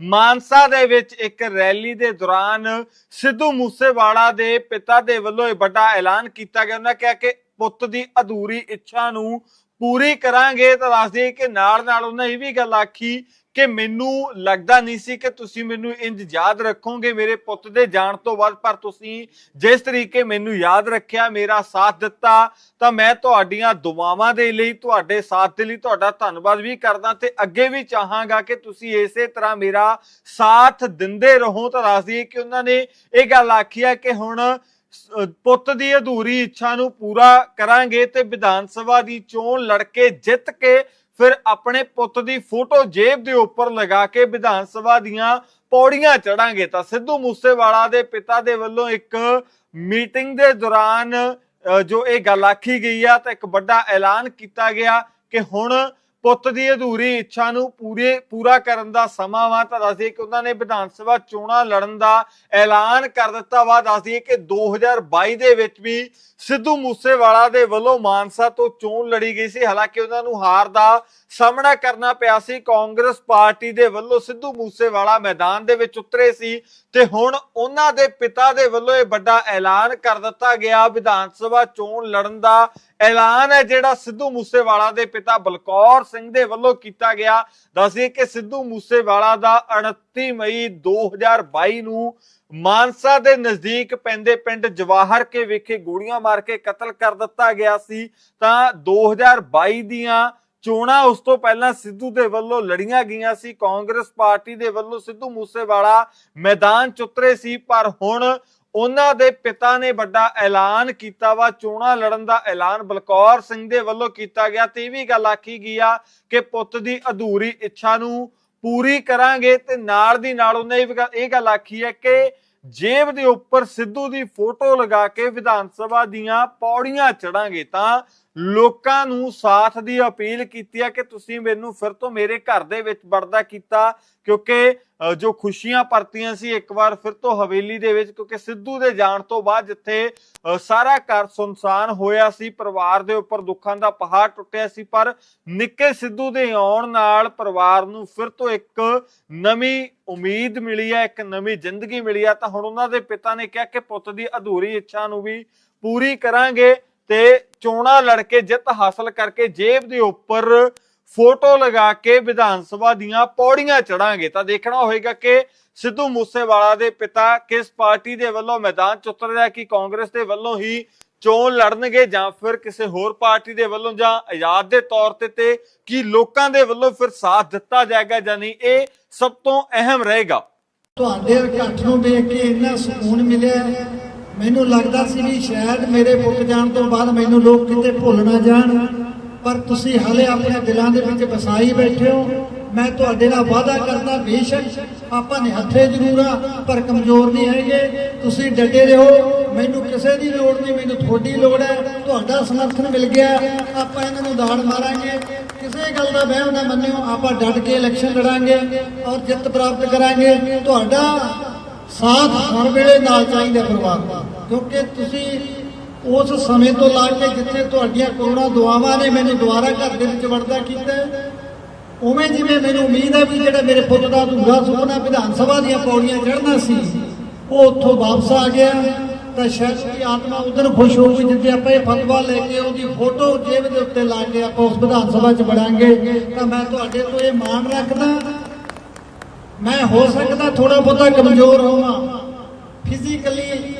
ਮਾਨਸਾ ਦੇ ਵਿੱਚ ਇੱਕ ਰੈਲੀ ਦੇ ਦੌਰਾਨ ਸਿੱਧੂ ਮੂਸੇਵਾਲਾ ਦੇ ਪਿਤਾ ਦੇ ਵੱਲੋਂ ਇਹ ਵੱਡਾ ਐਲਾਨ ਕੀਤਾ ਗਿਆ। ਉਹਨਾਂ ਕਿਹਾ ਕਿ ਪੁੱਤ ਦੀ ਅਧੂਰੀ ਇੱਛਾ ਨੂੰ ਪੂਰੀ ਕਰਾਂਗੇ। ਤਾਂ ਦੱਸਦੇ ਕਿ ਨਾਲ ਨਾਲ ਉਹਨਾਂ ਇਹ ਵੀ ਗੱਲ ਆਖੀ ਕਿ ਮੈਨੂੰ ਲੱਗਦਾ ਨਹੀਂ ਸੀ ਕਿ ਤੁਸੀਂ ਮੈਨੂੰ ਇੰਜ ਯਾਦ ਰੱਖੋਗੇ ਮੇਰੇ ਪੁੱਤ ਦੇ ਜਾਣ ਤੋਂ ਬਾਅਦ, ਪਰ ਤੁਸੀਂ ਜਿਸ ਤਰੀਕੇ ਮੈਨੂੰ ਯਾਦ ਰੱਖਿਆ, ਮੇਰਾ ਸਾਥ ਦਿੱਤਾ, ਤਾਂ ਮੈਂ ਤੁਹਾਡੀਆਂ ਦੁਆਵਾਂ ਦੇ ਲਈ, ਤੁਹਾਡੇ ਸਾਥ ਦੇ ਲਈ ਤੁਹਾਡਾ ਧੰਨਵਾਦ ਵੀ ਕਰਦਾ ਤੇ ਅੱਗੇ ਵੀ ਚਾਹਾਂਗਾ ਕਿ ਤੁਸੀਂ ਇਸੇ ਤਰ੍ਹਾਂ ਮੇਰਾ ਸਾਥ ਦਿੰਦੇ ਰਹੋ। ਤਾਂ ਦੱਸਦੀ ਕਿ ਉਹਨਾਂ ਨੇ ਇਹ ਗੱਲ ਆਖੀ ਹੈ ਕਿ ਹੁਣ ਪੁੱਤ ਦੀ ਅਧੂਰੀ ਇੱਛਾ ਨੂੰ ਪੂਰਾ ਕਰਾਂਗੇ ਤੇ ਵਿਧਾਨ ਸਭਾ ਦੀ ਚੋਣ ਲੜ ਕੇ ਜਿੱਤ ਕੇ ਫਿਰ ਆਪਣੇ ਪੁੱਤ ਦੀ ਫੋਟੋ ਜੇਬ ਦੇ ਉੱਪਰ ਲਗਾ ਕੇ ਵਿਧਾਨ ਸਭਾ ਦੀਆਂ ਪੌੜੀਆਂ ਚੜਾਂਗੇ ਤਾਂ ਸਿੱਧੂ ਮੂਸੇਵਾਲਾ ਦੇ ਪਿਤਾ ਦੇ ਵੱਲੋਂ ਇੱਕ ਮੀਟਿੰਗ ਦੇ ਦੌਰਾਨ ਅ, ਜੋ ਇਹ ਗੱਲ ਆਖੀ ਗਈ ਆ ਤਾਂ ਇੱਕ ਵੱਡਾ ਐਲਾਨ ਕੀਤਾ ਗਿਆ ਕਿ ਹੁਣ ਪੁੱਤ ਦੀ ਅਧੂਰੀ ਇੱਛਾ ਨੂੰ ਪੂਰੇ, ਪੂਰਾ ਕਰਨ ਦਾ ਸਮਾਂ ਵਾ, ਤਾਂ ਦੱਸਦੀਏ ਕਿ ਉਹਨਾਂ ਨੇ ਵਿਧਾਨ ਸਭਾ ਚੋਣਾਂ ਲੜਨ ਦਾ ਐਲਾਨ ਕਰ ਦਿੱਤਾ ਵਾ। ਦੱਸਦੀਏ ਕਿ 2022 ਦੇ ਵਿੱਚ ਵੀ ਸਿੱਧੂ ਮੂਸੇਵਾਲਾ ਦੇ ਵੱਲੋਂ ਮਾਨਸਾ ਤੋਂ ਚੋਣ ਲੜੀ ਗਈ ਸੀ। ਹਾਲਾਂਕਿ ਉਹਨਾਂ ਨੂੰ ਹਾਰ ਦਾ ਸਾਹਮਣਾ ਕਰਨਾ ਪਿਆ ਸੀ। ਕਾਂਗਰਸ ਪਾਰਟੀ ਦੇ ਵੱਲੋਂ ਸਿੱਧੂ ਮੂਸੇਵਾਲਾ ਮੈਦਾਨ ਦੇ ਵਿੱਚ ਉਤਰੇ ਸੀ ਤੇ ਹੁਣ ਉਹਨਾਂ ਦੇ ਪਿਤਾ ਦੇ ਵੱਲੋਂ ਇਹ ਵੱਡਾ ਐਲਾਨ ਕਰ ਦਿੱਤਾ ਗਿਆ। ਵਿਧਾਨ ਸਭਾ ਚੋਣ ਲੜਨ ਦਾ ਐਲਾਨ ਹੈ ਜਿਹੜਾ ਸਿੱਧੂ ਮੂਸੇਵਾਲਾ ਦੇ ਪਿਤਾ ਬਲਕੌਰ ਸਿੰਘ ਦੇ ਵੱਲੋਂ ਕੀਤਾ ਗਿਆ। ਦੱਸਦੀ ਕਿ ਸਿੱਧੂ ਮੂਸੇਵਾਲਾ ਦਾ 29 ਮਈ 2022 ਨੂੰ ਮਾਨਸਾ ਦੇ ਨਜ਼ਦੀਕ ਪੈਂਦੇ ਪਿੰਡ ਜਵਾਹਰ ਕੇ ਵਿਖੇ ਗੋਲੀਆਂ ਮਾਰ ਕੇ ਕਤਲ ਕਰ ਦਿੱਤਾ ਗਿਆ ਸੀ। ਤਾਂ 2022 ਦੀਆਂ ਚੋਣਾਂ ਉਸ ਤੋਂ ਪਹਿਲਾਂ ਸਿੱਧੂ ਦੇ ਵੱਲੋਂ ਲੜੀਆਂ ਗਈਆਂ ਸੀ, ਕਾਂਗਰਸ ਪਾਰਟੀ ਦੇ ਵੱਲੋਂ ਸਿੱਧੂ ਮੂਸੇਵਾਲਾ ਮੈਦਾਨ ਚ ਉਤਰੇ ਸੀ, ਪਰ ਹੁਣ ਉਹਨਾਂ ਦੇ ਪਿਤਾ ਨੇ ਵੱਡਾ ਐਲਾਨ ਕੀਤਾ ਵਾ, ਚੋਣਾਂ ਲੜਨ ਦਾ ਐਲਾਨ ਬਲਕੌਰ ਸਿੰਘ ਦੇ ਵੱਲੋਂ ਕੀਤਾ ਗਿਆ। ਤੇ ਇਹ ਵੀ ਗੱਲ ਆਖੀ ਗਈ ਆ ਕਿ ਪੁੱਤ ਦੀ ਅਧੂਰੀ ਇੱਛਾ ਨੂੰ ਪੂਰੀ ਕਰਾਂਗੇ ਤੇ ਨਾਲ ਦੀ ਨਾਲ ਉਹਨੇ ਇਹ ਵੀ ਇਹ ਗੱਲ ਆਖੀ ਹੈ ਕਿ ਜੇਬ ਦੇ ਉੱਪਰ ਸਿੱਧੂ ਦੀ ਫੋਟੋ ਲਗਾ ਕੇ ਵਿਧਾਨ ਸਭਾ ਦੀਆਂ ਪੌੜੀਆਂ ਚੜਾਂਗੇ ਤਾਂ ਲੋਕਾਂ ਨੂੰ ਸਾਥ ਦੀ ਅਪੀਲ ਕੀਤੀ ਹੈ ਕਿ ਤੁਸੀਂ ਮੈਨੂੰ ਫਿਰ ਤੋਂ ਮੇਰੇ ਘਰ ਦੇ ਵਿੱਚ ਵੜਦਾ ਕੀਤਾ, ਕਿਉਂਕਿ ਜੋ ਖੁਸ਼ੀਆਂ ਪਰਤੀਆਂ ਸੀ, ਇੱਕ ਵਾਰ ਫਿਰ ਤੋਂ ਹਵੇਲੀ ਦੇ ਵਿੱਚ, ਕਿਉਂਕਿ ਸਿੱਧੂ ਦੇ ਜਾਣ ਤੋਂ ਬਾਅਦ ਜਿੱਥੇ ਸਾਰਾ ਘਰ ਸੁਨਸਾਨ ਹੋਇਆ ਸੀ, ਪਰਿਵਾਰ ਦੇ ਉੱਪਰ ਦੁੱਖਾਂ ਦਾ ਪਹਾੜ ਟੁੱਟਿਆ ਸੀ, ਪਰ ਨਿੱਕੇ ਸਿੱਧੂ ਦੇ ਆਉਣ ਨਾਲ ਪਰਿਵਾਰ ਨੂੰ ਫਿਰ ਤੋਂ ਇੱਕ ਨਵੀਂ ਉਮੀਦ ਮਿਲੀ ਹੈ, ਇੱਕ ਨਵੀਂ ਜ਼ਿੰਦਗੀ ਮਿਲੀ ਹੈ। ਤਾਂ ਹੁਣ ਉਹਨਾਂ ਦੇ ਪਿਤਾ ਨੇ ਕਿਹਾ ਕਿ ਪੁੱਤ ਦੀ ਅਧੂਰੀ ਇੱਛਾ ਨੂੰ ਵੀ ਪੂਰੀ ਕਰਾਂਗੇ। ਤੇ ਚੋਣਾਂ ਲੜ ਕੇ ਜਿੱਤ ਹਾਸਲ ਕਰਕੇ ਜੇਬ ਦੇ ਉੱਪਰ ਫੋਟੋ ਲਗਾ ਕੇ ਵਿਧਾਨ ਸਭਾ ਦੀਆਂ ਪੌੜੀਆਂ ਚੜਾਂਗੇ। ਤਾਂ ਦੇਖਣਾ ਹੋਏਗਾ ਕਿ ਸਿੱਧੂ ਮੂਸੇਵਾਲਾ ਦੇ ਪਿਤਾ ਕਿਸ ਪਾਰਟੀ ਦੇ ਵੱਲੋਂ ਮੈਦਾਨ ਚ ਉਤਰ ਕਿ ਕਾਂਗਰਸ ਦੇ ਵੱਲੋਂ ਹੀ ਚੋਣ ਲੜਨਗੇ ਜਾਂ ਫਿਰ ਕਿਸੇ ਹੋਰ ਪਾਰਟੀ ਦੇ ਵੱਲੋਂ ਜਾਂ ਆਜ਼ਾਦ ਦੇ ਤੌਰ ਤੇ ਤੇ ਕੀ ਲੋਕਾਂ ਦੇ ਵੱਲੋਂ ਫਿਰ ਸਾਥ ਦਿੱਤਾ ਜਾਏਗਾ ਜਾਂ ਨਹੀਂ, ਇਹ ਸਭ ਤੋਂ ਅਹਿਮ ਰਹੇਗਾ। ਤੁਹਾਡੇ ਇਕੱਠ ਨੂੰ ਵੇਖ ਕੇ ਇੰਨਾ ਸਕੂਨ ਮਿਲਿਆ। ਮੈਨੂੰ ਲੱਗਦਾ ਸੀ ਵੀ ਸ਼ਾਇਦ ਮੇਰੇ ਮੁੱਕ ਜਾਣ ਤੋਂ ਬਾਅਦ ਮੈਨੂੰ ਲੋਕ ਕਿਤੇ ਭੁੱਲ ਨਾ ਜਾਣ। ਪਰ ਤੁਸੀਂ ਹਾਲੇ ਆਪਣੇ ਦਿਲਾਂ ਦੇ ਵਿੱਚ ਵਸਾਈ ਬੈਠੇ ਹੋ। ਮੈਂ ਤੁਹਾਡੇ ਨਾਲ ਵਾਅਦਾ ਕਰਦਾ, ਬੇਸ਼ੱਕ ਆਪਾਂ ਨਿਹੱਥੇ ਜ਼ਰੂਰ ਆ, ਪਰ ਕਮਜ਼ੋਰ ਨਹੀਂ ਹੈਗੇ। ਤੁਸੀਂ ਡਟੇ ਰਹੋ। ਮੈਨੂੰ ਕਿਸੇ ਦੀ ਲੋੜ ਨਹੀਂ, ਮੈਨੂੰ ਤੁਹਾਡੀ ਲੋੜ ਹੈ। ਤੁਹਾਡਾ ਸਮਰਥਨ ਮਿਲ ਗਿਆ। ਆਪਾਂ ਇਹਨਾਂ ਨੂੰ ਦਾੜ ਮਾਰਾਂਗੇ। ਕਿਸੇ ਗੱਲ ਦਾ ਵਹਿਮ ਨਾ ਮੰਨਿਓ। ਆਪਾਂ ਡਟ ਕੇ ਇਲੈਕਸ਼ਨ ਲੜਾਂਗੇ ਔਰ ਜਿੱਤ ਪ੍ਰਾਪਤ ਕਰਾਂਗੇ। ਤੁਹਾਡਾ ਸਾਥ ਹਰ ਵੇਲੇ ਨਾਲ ਚਾਹੀਦਾ ਪਰਿਵਾਰ ਦਾ ਕਿਉਂਕਿ ਤੁਸੀਂ ਉਸ ਸਮੇਂ ਤੋਂ ਲਾ ਕੇ ਜਿੱਥੇ ਤੁਹਾਡੀਆਂ ਕਰੋੜਾਂ ਦੁਆਵਾਂ ਨੇ ਮੈਨੂੰ ਦੁਬਾਰਾ ਘਰ ਦੇ ਵਿੱਚ ਵੜਦਾ ਕੀਤਾ ਹੈ, ਉਵੇਂ ਜਿਵੇਂ ਮੈਨੂੰ ਉਮੀਦ ਹੈ ਵੀ ਜਿਹੜਾ ਮੇਰੇ ਪੁੱਤ ਦਾ ਅਧੂਰਾ ਸੁਪਨਾ ਵਿਧਾਨ ਸਭਾ ਦੀਆਂ ਪੌੜੀਆਂ ਚੜ੍ਹਨਾ ਸੀ ਉਹ ਉੱਥੋਂ ਵਾਪਸ ਆ ਗਿਆ। ਤਾਂ ਸ਼ਾਇਦ ਉਹਦੀ ਆਤਮਾ ਉਦੋਂ ਖੁਸ਼ ਹੋਊਗੀ ਜਿੱਥੇ ਆਪਾਂ ਇਹ ਫਤਵਾ ਲੈ ਕੇ ਉਹਦੀ ਫੋਟੋ ਜੇਬ ਦੇ ਉੱਤੇ ਲਾ ਕੇ ਆਪਾਂ ਉਸ ਵਿਧਾਨ ਸਭਾ 'ਚ ਵੜਾਂਗੇ। ਤਾਂ ਮੈਂ ਤੁਹਾਡੇ ਤੋਂ ਇਹ ਮਾਣ ਰੱਖਦਾ ਮੈਂ ਹੋ ਸਕਦਾ ਥੋੜਾ ਬਹੁਤਾ ਕਮਜ਼ੋਰ ਹੋਵਾਂ। ਫਿਜ਼ੀਕਲੀ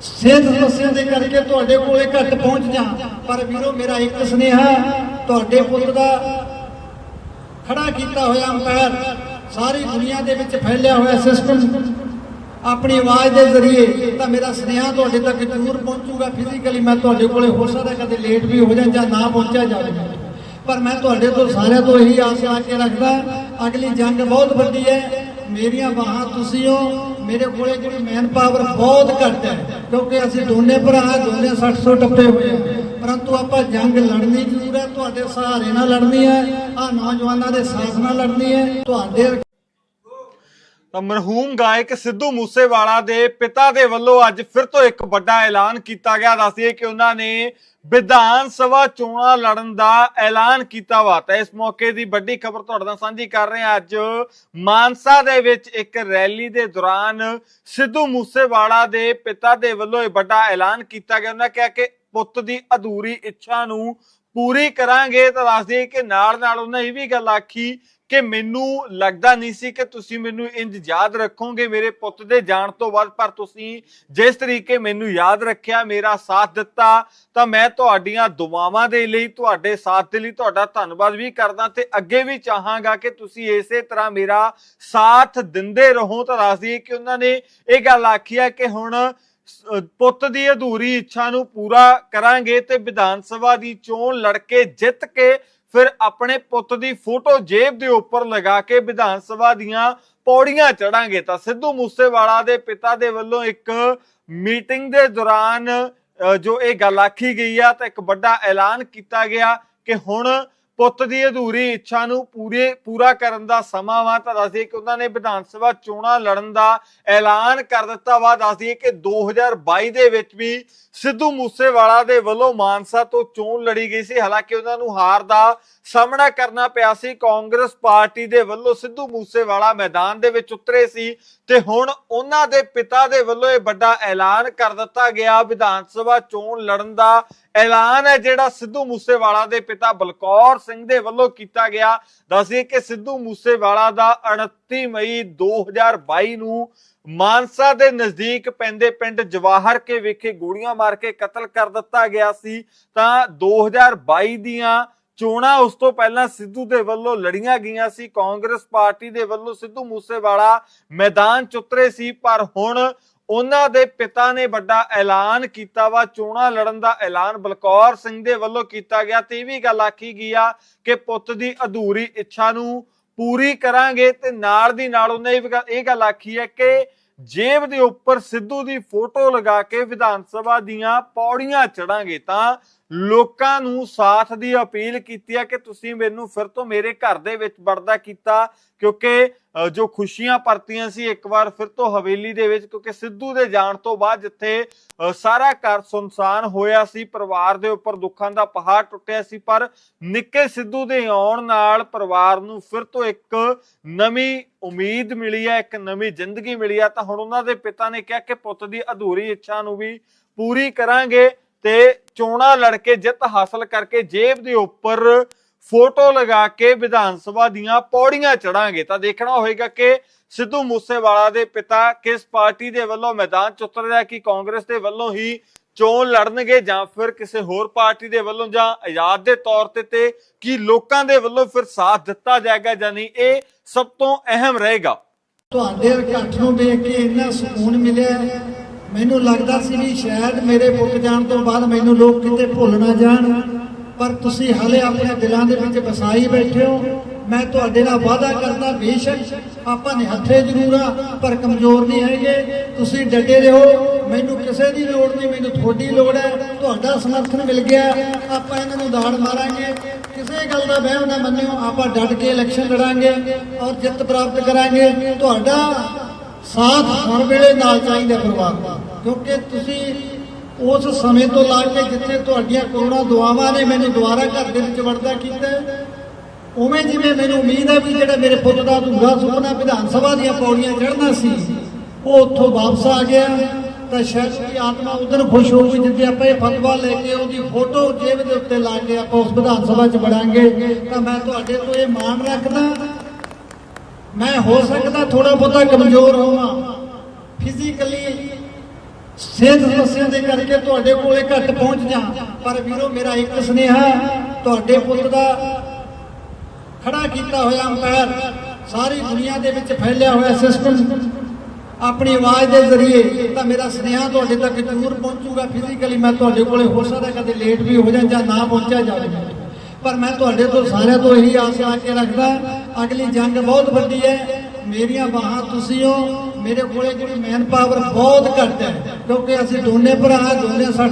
ਸਿਹਤ ਸਮੱਸਿਆ ਦੇ ਕਰਕੇ ਤੁਹਾਡੇ ਕੋਲੇ ਘੱਟ ਪਹੁੰਚ ਜਾ। ਪਰ ਵੀਰੋ, ਮੇਰਾ ਇੱਕ ਸੁਨੇਹਾ, ਤੁਹਾਡੇ ਪੁੱਤ ਦਾ ਖੜਾ ਕੀਤਾ ਹੋਇਆ ਅੰਪਾਇਰ, ਸਾਰੀ ਦੁਨੀਆ ਦੇ ਵਿੱਚ ਫੈਲਿਆ ਹੋਇਆ ਸਿਸਟਮ ਆਪਣੀ ਆਵਾਜ਼ ਦੇ ਜ਼ਰੀਏ, ਤਾਂ ਮੇਰਾ ਸੁਨੇਹਾ ਤੁਹਾਡੇ ਤੱਕ ਜ਼ਰੂਰ ਪਹੁੰਚੂਗਾ। ਫਿਜ਼ੀਕਲੀ ਮੈਂ ਤੁਹਾਡੇ ਕੋਲੇ ਹੋ ਸਕਦਾ ਕਦੇ ਲੇਟ ਵੀ ਹੋ ਜਾ ਜਾਂ ਨਾ ਪਹੁੰਚਿਆ ਜਾਵੇ। ਪਰ ਮੈਂ ਤੁਹਾਡੇ ਤੋਂ ਸਾਰਿਆਂ ਤੋਂ ਇਹੀ ਆਸ ਲਾ ਕੇ ਰੱਖਦਾ ਅਗਲੀ ਜੰਗ ਬਹੁਤ ਵੱਡੀ ਹੈ। ਮੇਰੀਆਂ ਬਾਹਾਂ ਤੁਸੀਂ ਹੋ। ਮੇਰੇ ਕੋਲੇ ਜਿਹੜੀ ਮੈਨ ਪਾਵਰ ਬਹੁਤ ਘੱਟ ਹੈ। ਕਿਉਂਕਿ ਅਸੀਂ ਦੋਨੇ ਭਰਾ, ਦੋਨੇ 600 ਟੱਪੇ ਹੋਏ ਹਾਂ ਪਰੰਤੂ ਆਪਾਂ ਜੰਗ ਲੜਨੀ ਜ਼ਰੂਰ ਹੈ। ਤੁਹਾਡੇ ਸਹਾਰੇ ਨਾਲ ਲੜਨੀ ਹੈ। ਆ ਨੌਜਵਾਨਾਂ ਦੇ ਸਾਥ ਨਾਲ ਲੜਨੀ ਹੈ। ਤੁਹਾਡੇ ਤਾਂ ਮਰਹੂਮ ਗਾਇਕ ਸਿੱਧੂ ਮੂਸੇਵਾਲਾ ਦੇ ਪਿਤਾ ਦੇ ਵੱਲੋਂ ਅੱਜ ਫਿਰ ਤੋਂ ਇੱਕ ਵੱਡਾ ਐਲਾਨ ਕੀਤਾ ਗਿਆ। ਦੱਸਦੀਏ ਕਿ ਉਹਨਾਂ ਨੇ ਵਿਧਾਨ ਸਭਾ ਚੋਣਾਂ ਲੜਨ ਦਾ ਐਲਾਨ ਕੀਤਾ ਵਾ। ਤਾਂ ਇਸ ਮੌਕੇ ਦੀ ਵੱਡੀ ਖਬਰ ਤੁਹਾਡੇ ਨਾਲ ਸਾਂਝੀ ਕਰ ਰਹੇ ਹਾਂ। ਅੱਜ ਮਾਨਸਾ ਦੇ ਵਿੱਚ ਇੱਕ ਰੈਲੀ ਦੇ ਦੌਰਾਨ ਸਿੱਧੂ ਮੂਸੇਵਾਲਾ ਦੇ ਪਿਤਾ ਦੇ ਵੱਲੋਂ ਇਹ ਵੱਡਾ ਐਲਾਨ ਕੀਤਾ ਗਿਆ। ਉਹਨਾਂ ਕਿਹਾ ਕਿ ਪੁੱਤ ਦੀ ਅਧੂਰੀ ਇੱਛਾ ਨੂੰ ਪੂਰੀ ਕਰਾਂਗੇ। ਤਾਂ ਦੱਸਦੇ ਕਿ ਨਾਲ ਨਾਲ ਉਹਨਾਂ ਇਹ ਵੀ ਗੱਲ ਆਖੀ ਕਿ ਮੈਨੂੰ ਲੱਗਦਾ ਨਹੀਂ ਸੀ ਕਿ ਤੁਸੀਂ ਮੈਨੂੰ ਇੰਜ ਯਾਦ ਰੱਖੋਗੇ ਮੇਰੇ ਪੁੱਤ ਦੇ ਜਾਣ ਤੋਂ ਬਾਅਦ, ਪਰ ਤੁਸੀਂ ਜਿਸ ਤਰੀਕੇ ਮੈਨੂੰ ਯਾਦ ਰੱਖਿਆ, ਮੇਰਾ ਸਾਥ ਦਿੱਤਾ, ਤਾਂ ਮੈਂ ਤੁਹਾਡੀਆਂ ਦੁਆਵਾਂ ਦੇ ਲਈ, ਤੁਹਾਡੇ ਸਾਥ ਦੇ ਲਈ ਤੁਹਾਡਾ ਧੰਨਵਾਦ ਵੀ ਕਰਦਾ ਤੇ ਅੱਗੇ ਵੀ ਚਾਹਾਂਗਾ ਕਿ ਤੁਸੀਂ ਇਸੇ ਤਰ੍ਹਾਂ ਮੇਰਾ ਸਾਥ ਦਿੰਦੇ ਰਹੋ। ਤਾਂ ਦੱਸਦੀ ਕਿ ਉਹਨਾਂ ਨੇ ਇਹ ਗੱਲ ਆਖੀ ਹੈ ਕਿ ਹੁਣ ਪੁੱਤ ਦੀ ਅਧੂਰੀ ਇੱਛਾ ਨੂੰ ਪੂਰਾ ਕਰਾਂਗੇ ਤੇ ਵਿਧਾਨ ਸਭਾ ਦੀ ਚੋਣ ਲੜ ਕੇ ਜਿੱਤ ਕੇ ਫਿਰ ਆਪਣੇ ਪੁੱਤ ਦੀ ਫੋਟੋ ਜੇਬ ਦੇ ਉੱਪਰ ਲਗਾ ਕੇ ਵਿਧਾਨ ਸਭਾ ਦੀਆਂ ਪੌੜੀਆਂ ਚੜਾਂਗੇ ਤਾਂ ਸਿੱਧੂ ਮੂਸੇਵਾਲਾ ਦੇ ਪਿਤਾ ਦੇ ਵੱਲੋਂ ਇੱਕ ਮੀਟਿੰਗ ਦੇ ਦੌਰਾਨ ਅ, ਜੋ ਇਹ ਗੱਲ ਆਖੀ ਗਈ ਆ ਤਾਂ ਇੱਕ ਵੱਡਾ ਐਲਾਨ ਕੀਤਾ ਗਿਆ ਕਿ ਹੁਣ ਪੁੱਤ ਦੀ ਅਧੂਰੀ ਇੱਛਾ ਨੂੰ ਪੂਰੇ, ਪੂਰਾ ਕਰਨ ਦਾ ਸਮਾਂ ਵਾ, ਤਾਂ ਦੱਸਦੀਏ ਕਿ ਉਹਨਾਂ ਨੇ ਵਿਧਾਨ ਸਭਾ ਚੋਣਾਂ ਲੜਨ ਦਾ ਐਲਾਨ ਕਰ ਦਿੱਤਾ ਵਾ। ਦੱਸਦੀਏ ਕਿ 2022 ਦੇ ਵਿੱਚ ਵੀ ਸਿੱਧੂ ਮੂਸੇਵਾਲਾ ਦੇ ਵੱਲੋਂ ਮਾਨਸਾ ਤੋਂ ਚੋਣ ਲੜੀ ਗਈ ਸੀ। ਹਾਲਾਂਕਿ ਉਹਨਾਂ ਨੂੰ ਹਾਰ ਦਾ ਸਾਹਮਣਾ ਕਰਨਾ ਪਿਆ ਸੀ। ਕਾਂਗਰਸ ਪਾਰਟੀ ਦੇ ਵੱਲੋਂ ਸਿੱਧੂ ਮੂਸੇਵਾਲਾ ਮੈਦਾਨ ਦੇ ਵਿੱਚ ਉਤਰੇ ਸੀ ਤੇ ਹੁਣ ਉਹਨਾਂ ਦੇ ਪਿਤਾ ਦੇ ਵੱਲੋਂ ਇਹ ਵੱਡਾ ਐਲਾਨ ਕਰ ਦਿੱਤਾ ਗਿਆ। ਵਿਧਾਨ ਸਭਾ ਚੋਣ ਲੜਨ ਦਾ ਐਲਾਨ ਹੈ ਜਿਹੜਾ ਸਿੱਧੂ ਮੂਸੇਵਾਲਾ ਦੇ ਪਿਤਾ ਬਲਕੌਰ ਸਿੰਘ ਦੇ ਵੱਲੋਂ ਕੀਤਾ ਗਿਆ। ਦੱਸਈਏ ਕਿ ਸਿੱਧੂ ਮੂਸੇਵਾਲਾ ਦਾ 29 ਮਈ 2022 ਨੂੰ ਮਾਨਸਾ ਦੇ ਨਜ਼ਦੀਕ ਪੈਂਦੇ ਪਿੰਡ ਜਵਾਹਰ ਕੇ ਵਿਖੇ ਗੋਲੀਆਂ ਮਾਰ ਕੇ ਕਤਲ ਕਰ ਦਿੱਤਾ ਗਿਆ ਸੀ। ਤਾਂ 2022 ਦੀਆਂ ਚੋਣਾਂ ਉਸ ਤੋਂ ਪਹਿਲਾਂ ਸਿੱਧੂ ਦੇ ਵੱਲੋਂ ਲੜੀਆਂ ਗਈਆਂ ਸੀ। ਕਾਂਗਰਸ ਪਾਰਟੀ ਦੇ ਵੱਲੋਂ ਸਿੱਧੂ ਮੂਸੇਵਾਲਾ ਮੈਦਾਨ ਚ ਉਤਰੇ ਸੀ, ਪਰ ਹੁਣ ਉਹਨਾਂ ਦੇ ਪਿਤਾ ਨੇ ਵੱਡਾ ਐਲਾਨ ਕੀਤਾ ਵਾ, ਚੋਣਾਂ ਲੜਨ ਦਾ ਐਲਾਨ ਬਲਕੌਰ ਸਿੰਘ ਦੇ ਵੱਲੋਂ ਕੀਤਾ ਗਿਆ ਤੇ ਇਹ ਵੀ ਗੱਲ ਆਖੀ ਗਈ ਆ ਕਿ ਪੁੱਤ ਦੀ ਅਧੂਰੀ ਇੱਛਾ ਨੂੰ ਪੂਰੀ ਕਰਾਂਗੇ ਤੇ ਨਾਲ ਦੀ ਨਾਲ ਉਹਨੇ ਇਹ ਇਹ ਗੱਲ ਆਖੀ ਹੈ ਕਿ ਜੇਬ ਦੇ ਉੱਪਰ ਸਿੱਧੂ ਦੀ ਫੋਟੋ ਲਗਾ ਕੇ ਵਿਧਾਨ ਸਭਾ ਦੀਆਂ ਪੌੜੀਆਂ ਚੜਾਂਗੇ ਤਾਂ ਲੋਕਾਂ ਨੂੰ ਸਾਥ ਦੀ ਅਪੀਲ ਕੀਤੀ ਹੈ ਕਿ ਤੁਸੀਂ ਮੈਨੂੰ ਫਿਰ ਤੋਂ ਮੇਰੇ ਘਰ ਦੇ ਵਿੱਚ ਵੜਦਾ ਕੀਤਾ, ਕਿਉਂਕਿ ਜੋ ਖੁਸ਼ੀਆਂ ਪਰਤੀਆਂ ਸੀ, ਇੱਕ ਵਾਰ ਫਿਰ ਤੋਂ ਹਵੇਲੀ ਦੇ ਵਿੱਚ, ਕਿਉਂਕਿ ਸਿੱਧੂ ਦੇ ਜਾਣ ਤੋਂ ਬਾਅਦ ਜਿੱਥੇ ਸਾਰਾ ਘਰ ਸੁਨਸਾਨ ਹੋਇਆ ਸੀ, ਪਰਿਵਾਰ ਦੇ ਉੱਪਰ ਦੁੱਖਾਂ ਦਾ ਪਹਾੜ ਟੁੱਟਿਆ ਸੀ, ਪਰ ਨਿੱਕੇ ਸਿੱਧੂ ਦੇ ਆਉਣ ਨਾਲ ਪਰਿਵਾਰ ਨੂੰ ਫਿਰ ਤੋਂ ਇੱਕ ਨਵੀਂ ਉਮੀਦ ਮਿਲੀ ਹੈ ਇੱਕ ਨਵੀਂ ਜ਼ਿੰਦਗੀ ਮਿਲੀ ਹੈ ਤਾਂ ਹੁਣ ਉਹਨਾਂ ਦੇ ਪਿਤਾ ਨੇ ਕਿਹਾ ਕਿ ਪੁੱਤ ਦੀ ਅਧੂਰੀ ਇੱਛਾ ਨੂੰ ਵੀ ਪੂਰੀ ਕਰਾਂਗੇ। ਤੇ ਚੋਣਾਂ ਲੜ ਕੇ ਜਿੱਤ ਹਾਸਲ ਕਰਕੇ ਜੇਬ ਦੇ ਉੱਪਰ ਫੋਟੋ ਲਗਾ ਕੇ ਵਿਧਾਨ ਸਭਾ ਦੀਆਂ ਪੌੜੀਆਂ ਚੜਾਂਗੇ। ਤਾਂ ਦੇਖਣਾ ਹੋਏਗਾ ਕਿ ਸਿੱਧੂ ਮੂਸੇਵਾਲਾ ਦੇ ਪਿਤਾ ਕਿਸ ਪਾਰਟੀ ਦੇ ਵੱਲੋਂ ਮੈਦਾਨ ਚ ਉਤਰ ਕਿ ਕਾਂਗਰਸ ਦੇ ਵੱਲੋਂ ਹੀ ਚੋਣ ਲੜਨਗੇ ਜਾਂ ਫਿਰ ਕਿਸੇ ਹੋਰ ਪਾਰਟੀ ਦੇ ਵੱਲੋਂ ਜਾਂ ਆਜ਼ਾਦ ਦੇ ਤੌਰ ਤੇ ਤੇ ਕੀ ਲੋਕਾਂ ਦੇ ਵੱਲੋਂ ਫਿਰ ਸਾਥ ਦਿੱਤਾ ਜਾਏਗਾ ਜਾਂ ਨਹੀਂ, ਇਹ ਸਭ ਤੋਂ ਅਹਿਮ ਰਹੇਗਾ। ਤੁਹਾਡੇ ਇਕੱਠ ਨੂੰ ਵੇਖ ਕੇ ਇੰਨਾ ਸਕੂਨ ਮਿਲਿਆ ਮੈਨੂੰ ਲੱਗਦਾ ਸੀ ਵੀ ਸ਼ਾਇਦ ਮੇਰੇ ਪੁੱਤ ਜਾਣ ਤੋਂ ਬਾਅਦ ਮੈਨੂੰ ਲੋਕ ਕਿਤੇ ਭੁੱਲ ਨਾ ਜਾਣ। ਪਰ ਤੁਸੀਂ ਹਾਲੇ ਆਪਣੇ ਦਿਲਾਂ ਦੇ ਵਿੱਚ ਵਸਾਈ ਬੈਠੇ ਹੋ। ਮੈਂ ਤੁਹਾਡੇ ਨਾਲ ਵਾਅਦਾ ਕਰਦਾ, ਬੇਸ਼ੱਕ ਆਪਾਂ ਨਿਹੱਥੇ ਜ਼ਰੂਰ ਆ, ਪਰ ਕਮਜ਼ੋਰ ਨਹੀਂ ਹੈਗੇ। ਤੁਸੀਂ ਡਟੇ ਰਹੋ। ਮੈਨੂੰ ਕਿਸੇ ਦੀ ਲੋੜ ਨਹੀਂ, ਮੈਨੂੰ ਤੁਹਾਡੀ ਲੋੜ ਹੈ। ਤੁਹਾਡਾ ਸਮਰਥਨ ਮਿਲ ਗਿਆ। ਆਪਾਂ ਇਹਨਾਂ ਨੂੰ ਦਾੜ ਮਾਰਾਂਗੇ। ਕਿਸੇ ਗੱਲ ਦਾ ਵਹਿਮ ਨਾ ਮੰਨਿਓ, ਆਪਾਂ ਡਟ ਕੇ ਇਲੈਕਸ਼ਨ ਲੜਾਂਗੇ ਔਰ ਜਿੱਤ ਪ੍ਰਾਪਤ ਕਰਾਂਗੇ। ਤੁਹਾਡਾ ਸਾਥ ਹਰ ਵੇਲੇ ਨਾਲ ਚਾਹੀਦਾ ਪਰਿਵਾਰ। ਦਾ ਕਿਉਂਕਿ ਤੁਸੀਂ ਉਸ ਸਮੇਂ ਤੋਂ ਲਾ ਕੇ ਜਿੱਥੇ ਤੁਹਾਡੀਆਂ ਕਰੋੜਾਂ ਦੁਆਵਾਂ ਨੇ ਮੈਨੂੰ ਦੁਬਾਰਾ ਘਰ ਦੇ ਵਿੱਚ ਵੜਦਾ ਕੀਤਾ ਉਵੇਂ ਜਿਵੇਂ ਮੈਨੂੰ ਉਮੀਦ ਹੈ ਵੀ ਜਿਹੜਾ ਮੇਰੇ ਪੁੱਤ ਦਾ ਅਧੂਰਾ ਸੁਪਨਾ ਵਿਧਾਨ ਸਭਾ ਦੀਆਂ ਪੌੜੀਆਂ ਚੜ੍ਹਨਾ ਸੀ, ਉਹ ਉੱਥੋਂ ਵਾਪਸ ਆ ਗਿਆ। ਤਾਂ ਸ਼ਾਇਦ ਦੀ ਆਤਮਾ ਉਧਰ ਖੁਸ਼ ਹੋਊਗੀ ਜਿੱਥੇ ਆਪਾਂ ਇਹ ਫਤਵਾ ਲੈ ਕੇ ਉਹਦੀ ਫੋਟੋ ਜੇਬ ਦੇ ਉੱਤੇ ਲਾ ਕੇ ਆਪਾਂ ਉਸ ਵਿਧਾਨ ਸਭਾ 'ਚ ਵੜਾਂਗੇ। ਤਾਂ ਮੈਂ ਤੁਹਾਡੇ ਤੋਂ ਇਹ ਮਾਣ ਰੱਖਦਾ ਮੈਂ ਹੋ ਸਕਦਾ ਥੋੜਾ ਬਹੁਤਾ ਕਮਜ਼ੋਰ ਹੋਵਾਂ। ਫਿਜ਼ੀਕਲੀ ਸਿਹਤ ਸਮੱਸਿਆ ਦੇ ਕਰਕੇ ਤੁਹਾਡੇ ਕੋਲੇ ਘੱਟ ਪਹੁੰਚ ਜਾ। ਪਰ ਵੀਰੋ, ਮੇਰਾ ਇੱਕ ਸੁਨੇਹਾ, ਤੁਹਾਡੇ ਪੁੱਤ ਦਾ ਖੜਾ ਕੀਤਾ ਹੋਇਆ ਅੰਪਾਇਰ ਸਾਰੀ ਦੁਨੀਆ ਦੇ ਵਿੱਚ ਫੈਲਿਆ ਹੋਇਆ ਸਿਸਟਮ ਆਪਣੀ ਆਵਾਜ਼ ਦੇ ਜ਼ਰੀਏ ਤਾਂ ਮੇਰਾ ਸੁਨੇਹਾ ਤੁਹਾਡੇ ਤੱਕ ਜ਼ਰੂਰ ਪਹੁੰਚੂਗਾ। ਫਿਜ਼ੀਕਲੀ ਮੈਂ ਤੁਹਾਡੇ ਕੋਲੇ ਹੋ ਸਕਦਾ ਕਦੇ ਲੇਟ ਵੀ ਹੋ ਜਾ ਜਾਂ ਨਾ ਪਹੁੰਚਿਆ ਜਾਵੇ। ਪਰ ਮੈਂ ਤੁਹਾਡੇ ਤੋਂ ਸਾਰਿਆਂ ਤੋਂ ਇਹੀ ਆਸ ਲਾ ਕੇ ਰੱਖਦਾ, ਅਗਲੀ ਜੰਗ ਬਹੁਤ ਵੱਡੀ ਹੈ। ਮੇਰੀਆਂ ਬਾਹਾਂ ਤੁਸੀਂ ਹੋ, ਮੇਰੇ ਕੋਲੇ ਜਿਹੜੀ ਮੈਨ ਪਾਵਰ ਬਹੁਤ ਘੱਟ ਹੈ, ਕਿਉਂਕਿ ਅਸੀਂ ਦੋਨੇ ਭਰਾ, ਦੋਨੇ 60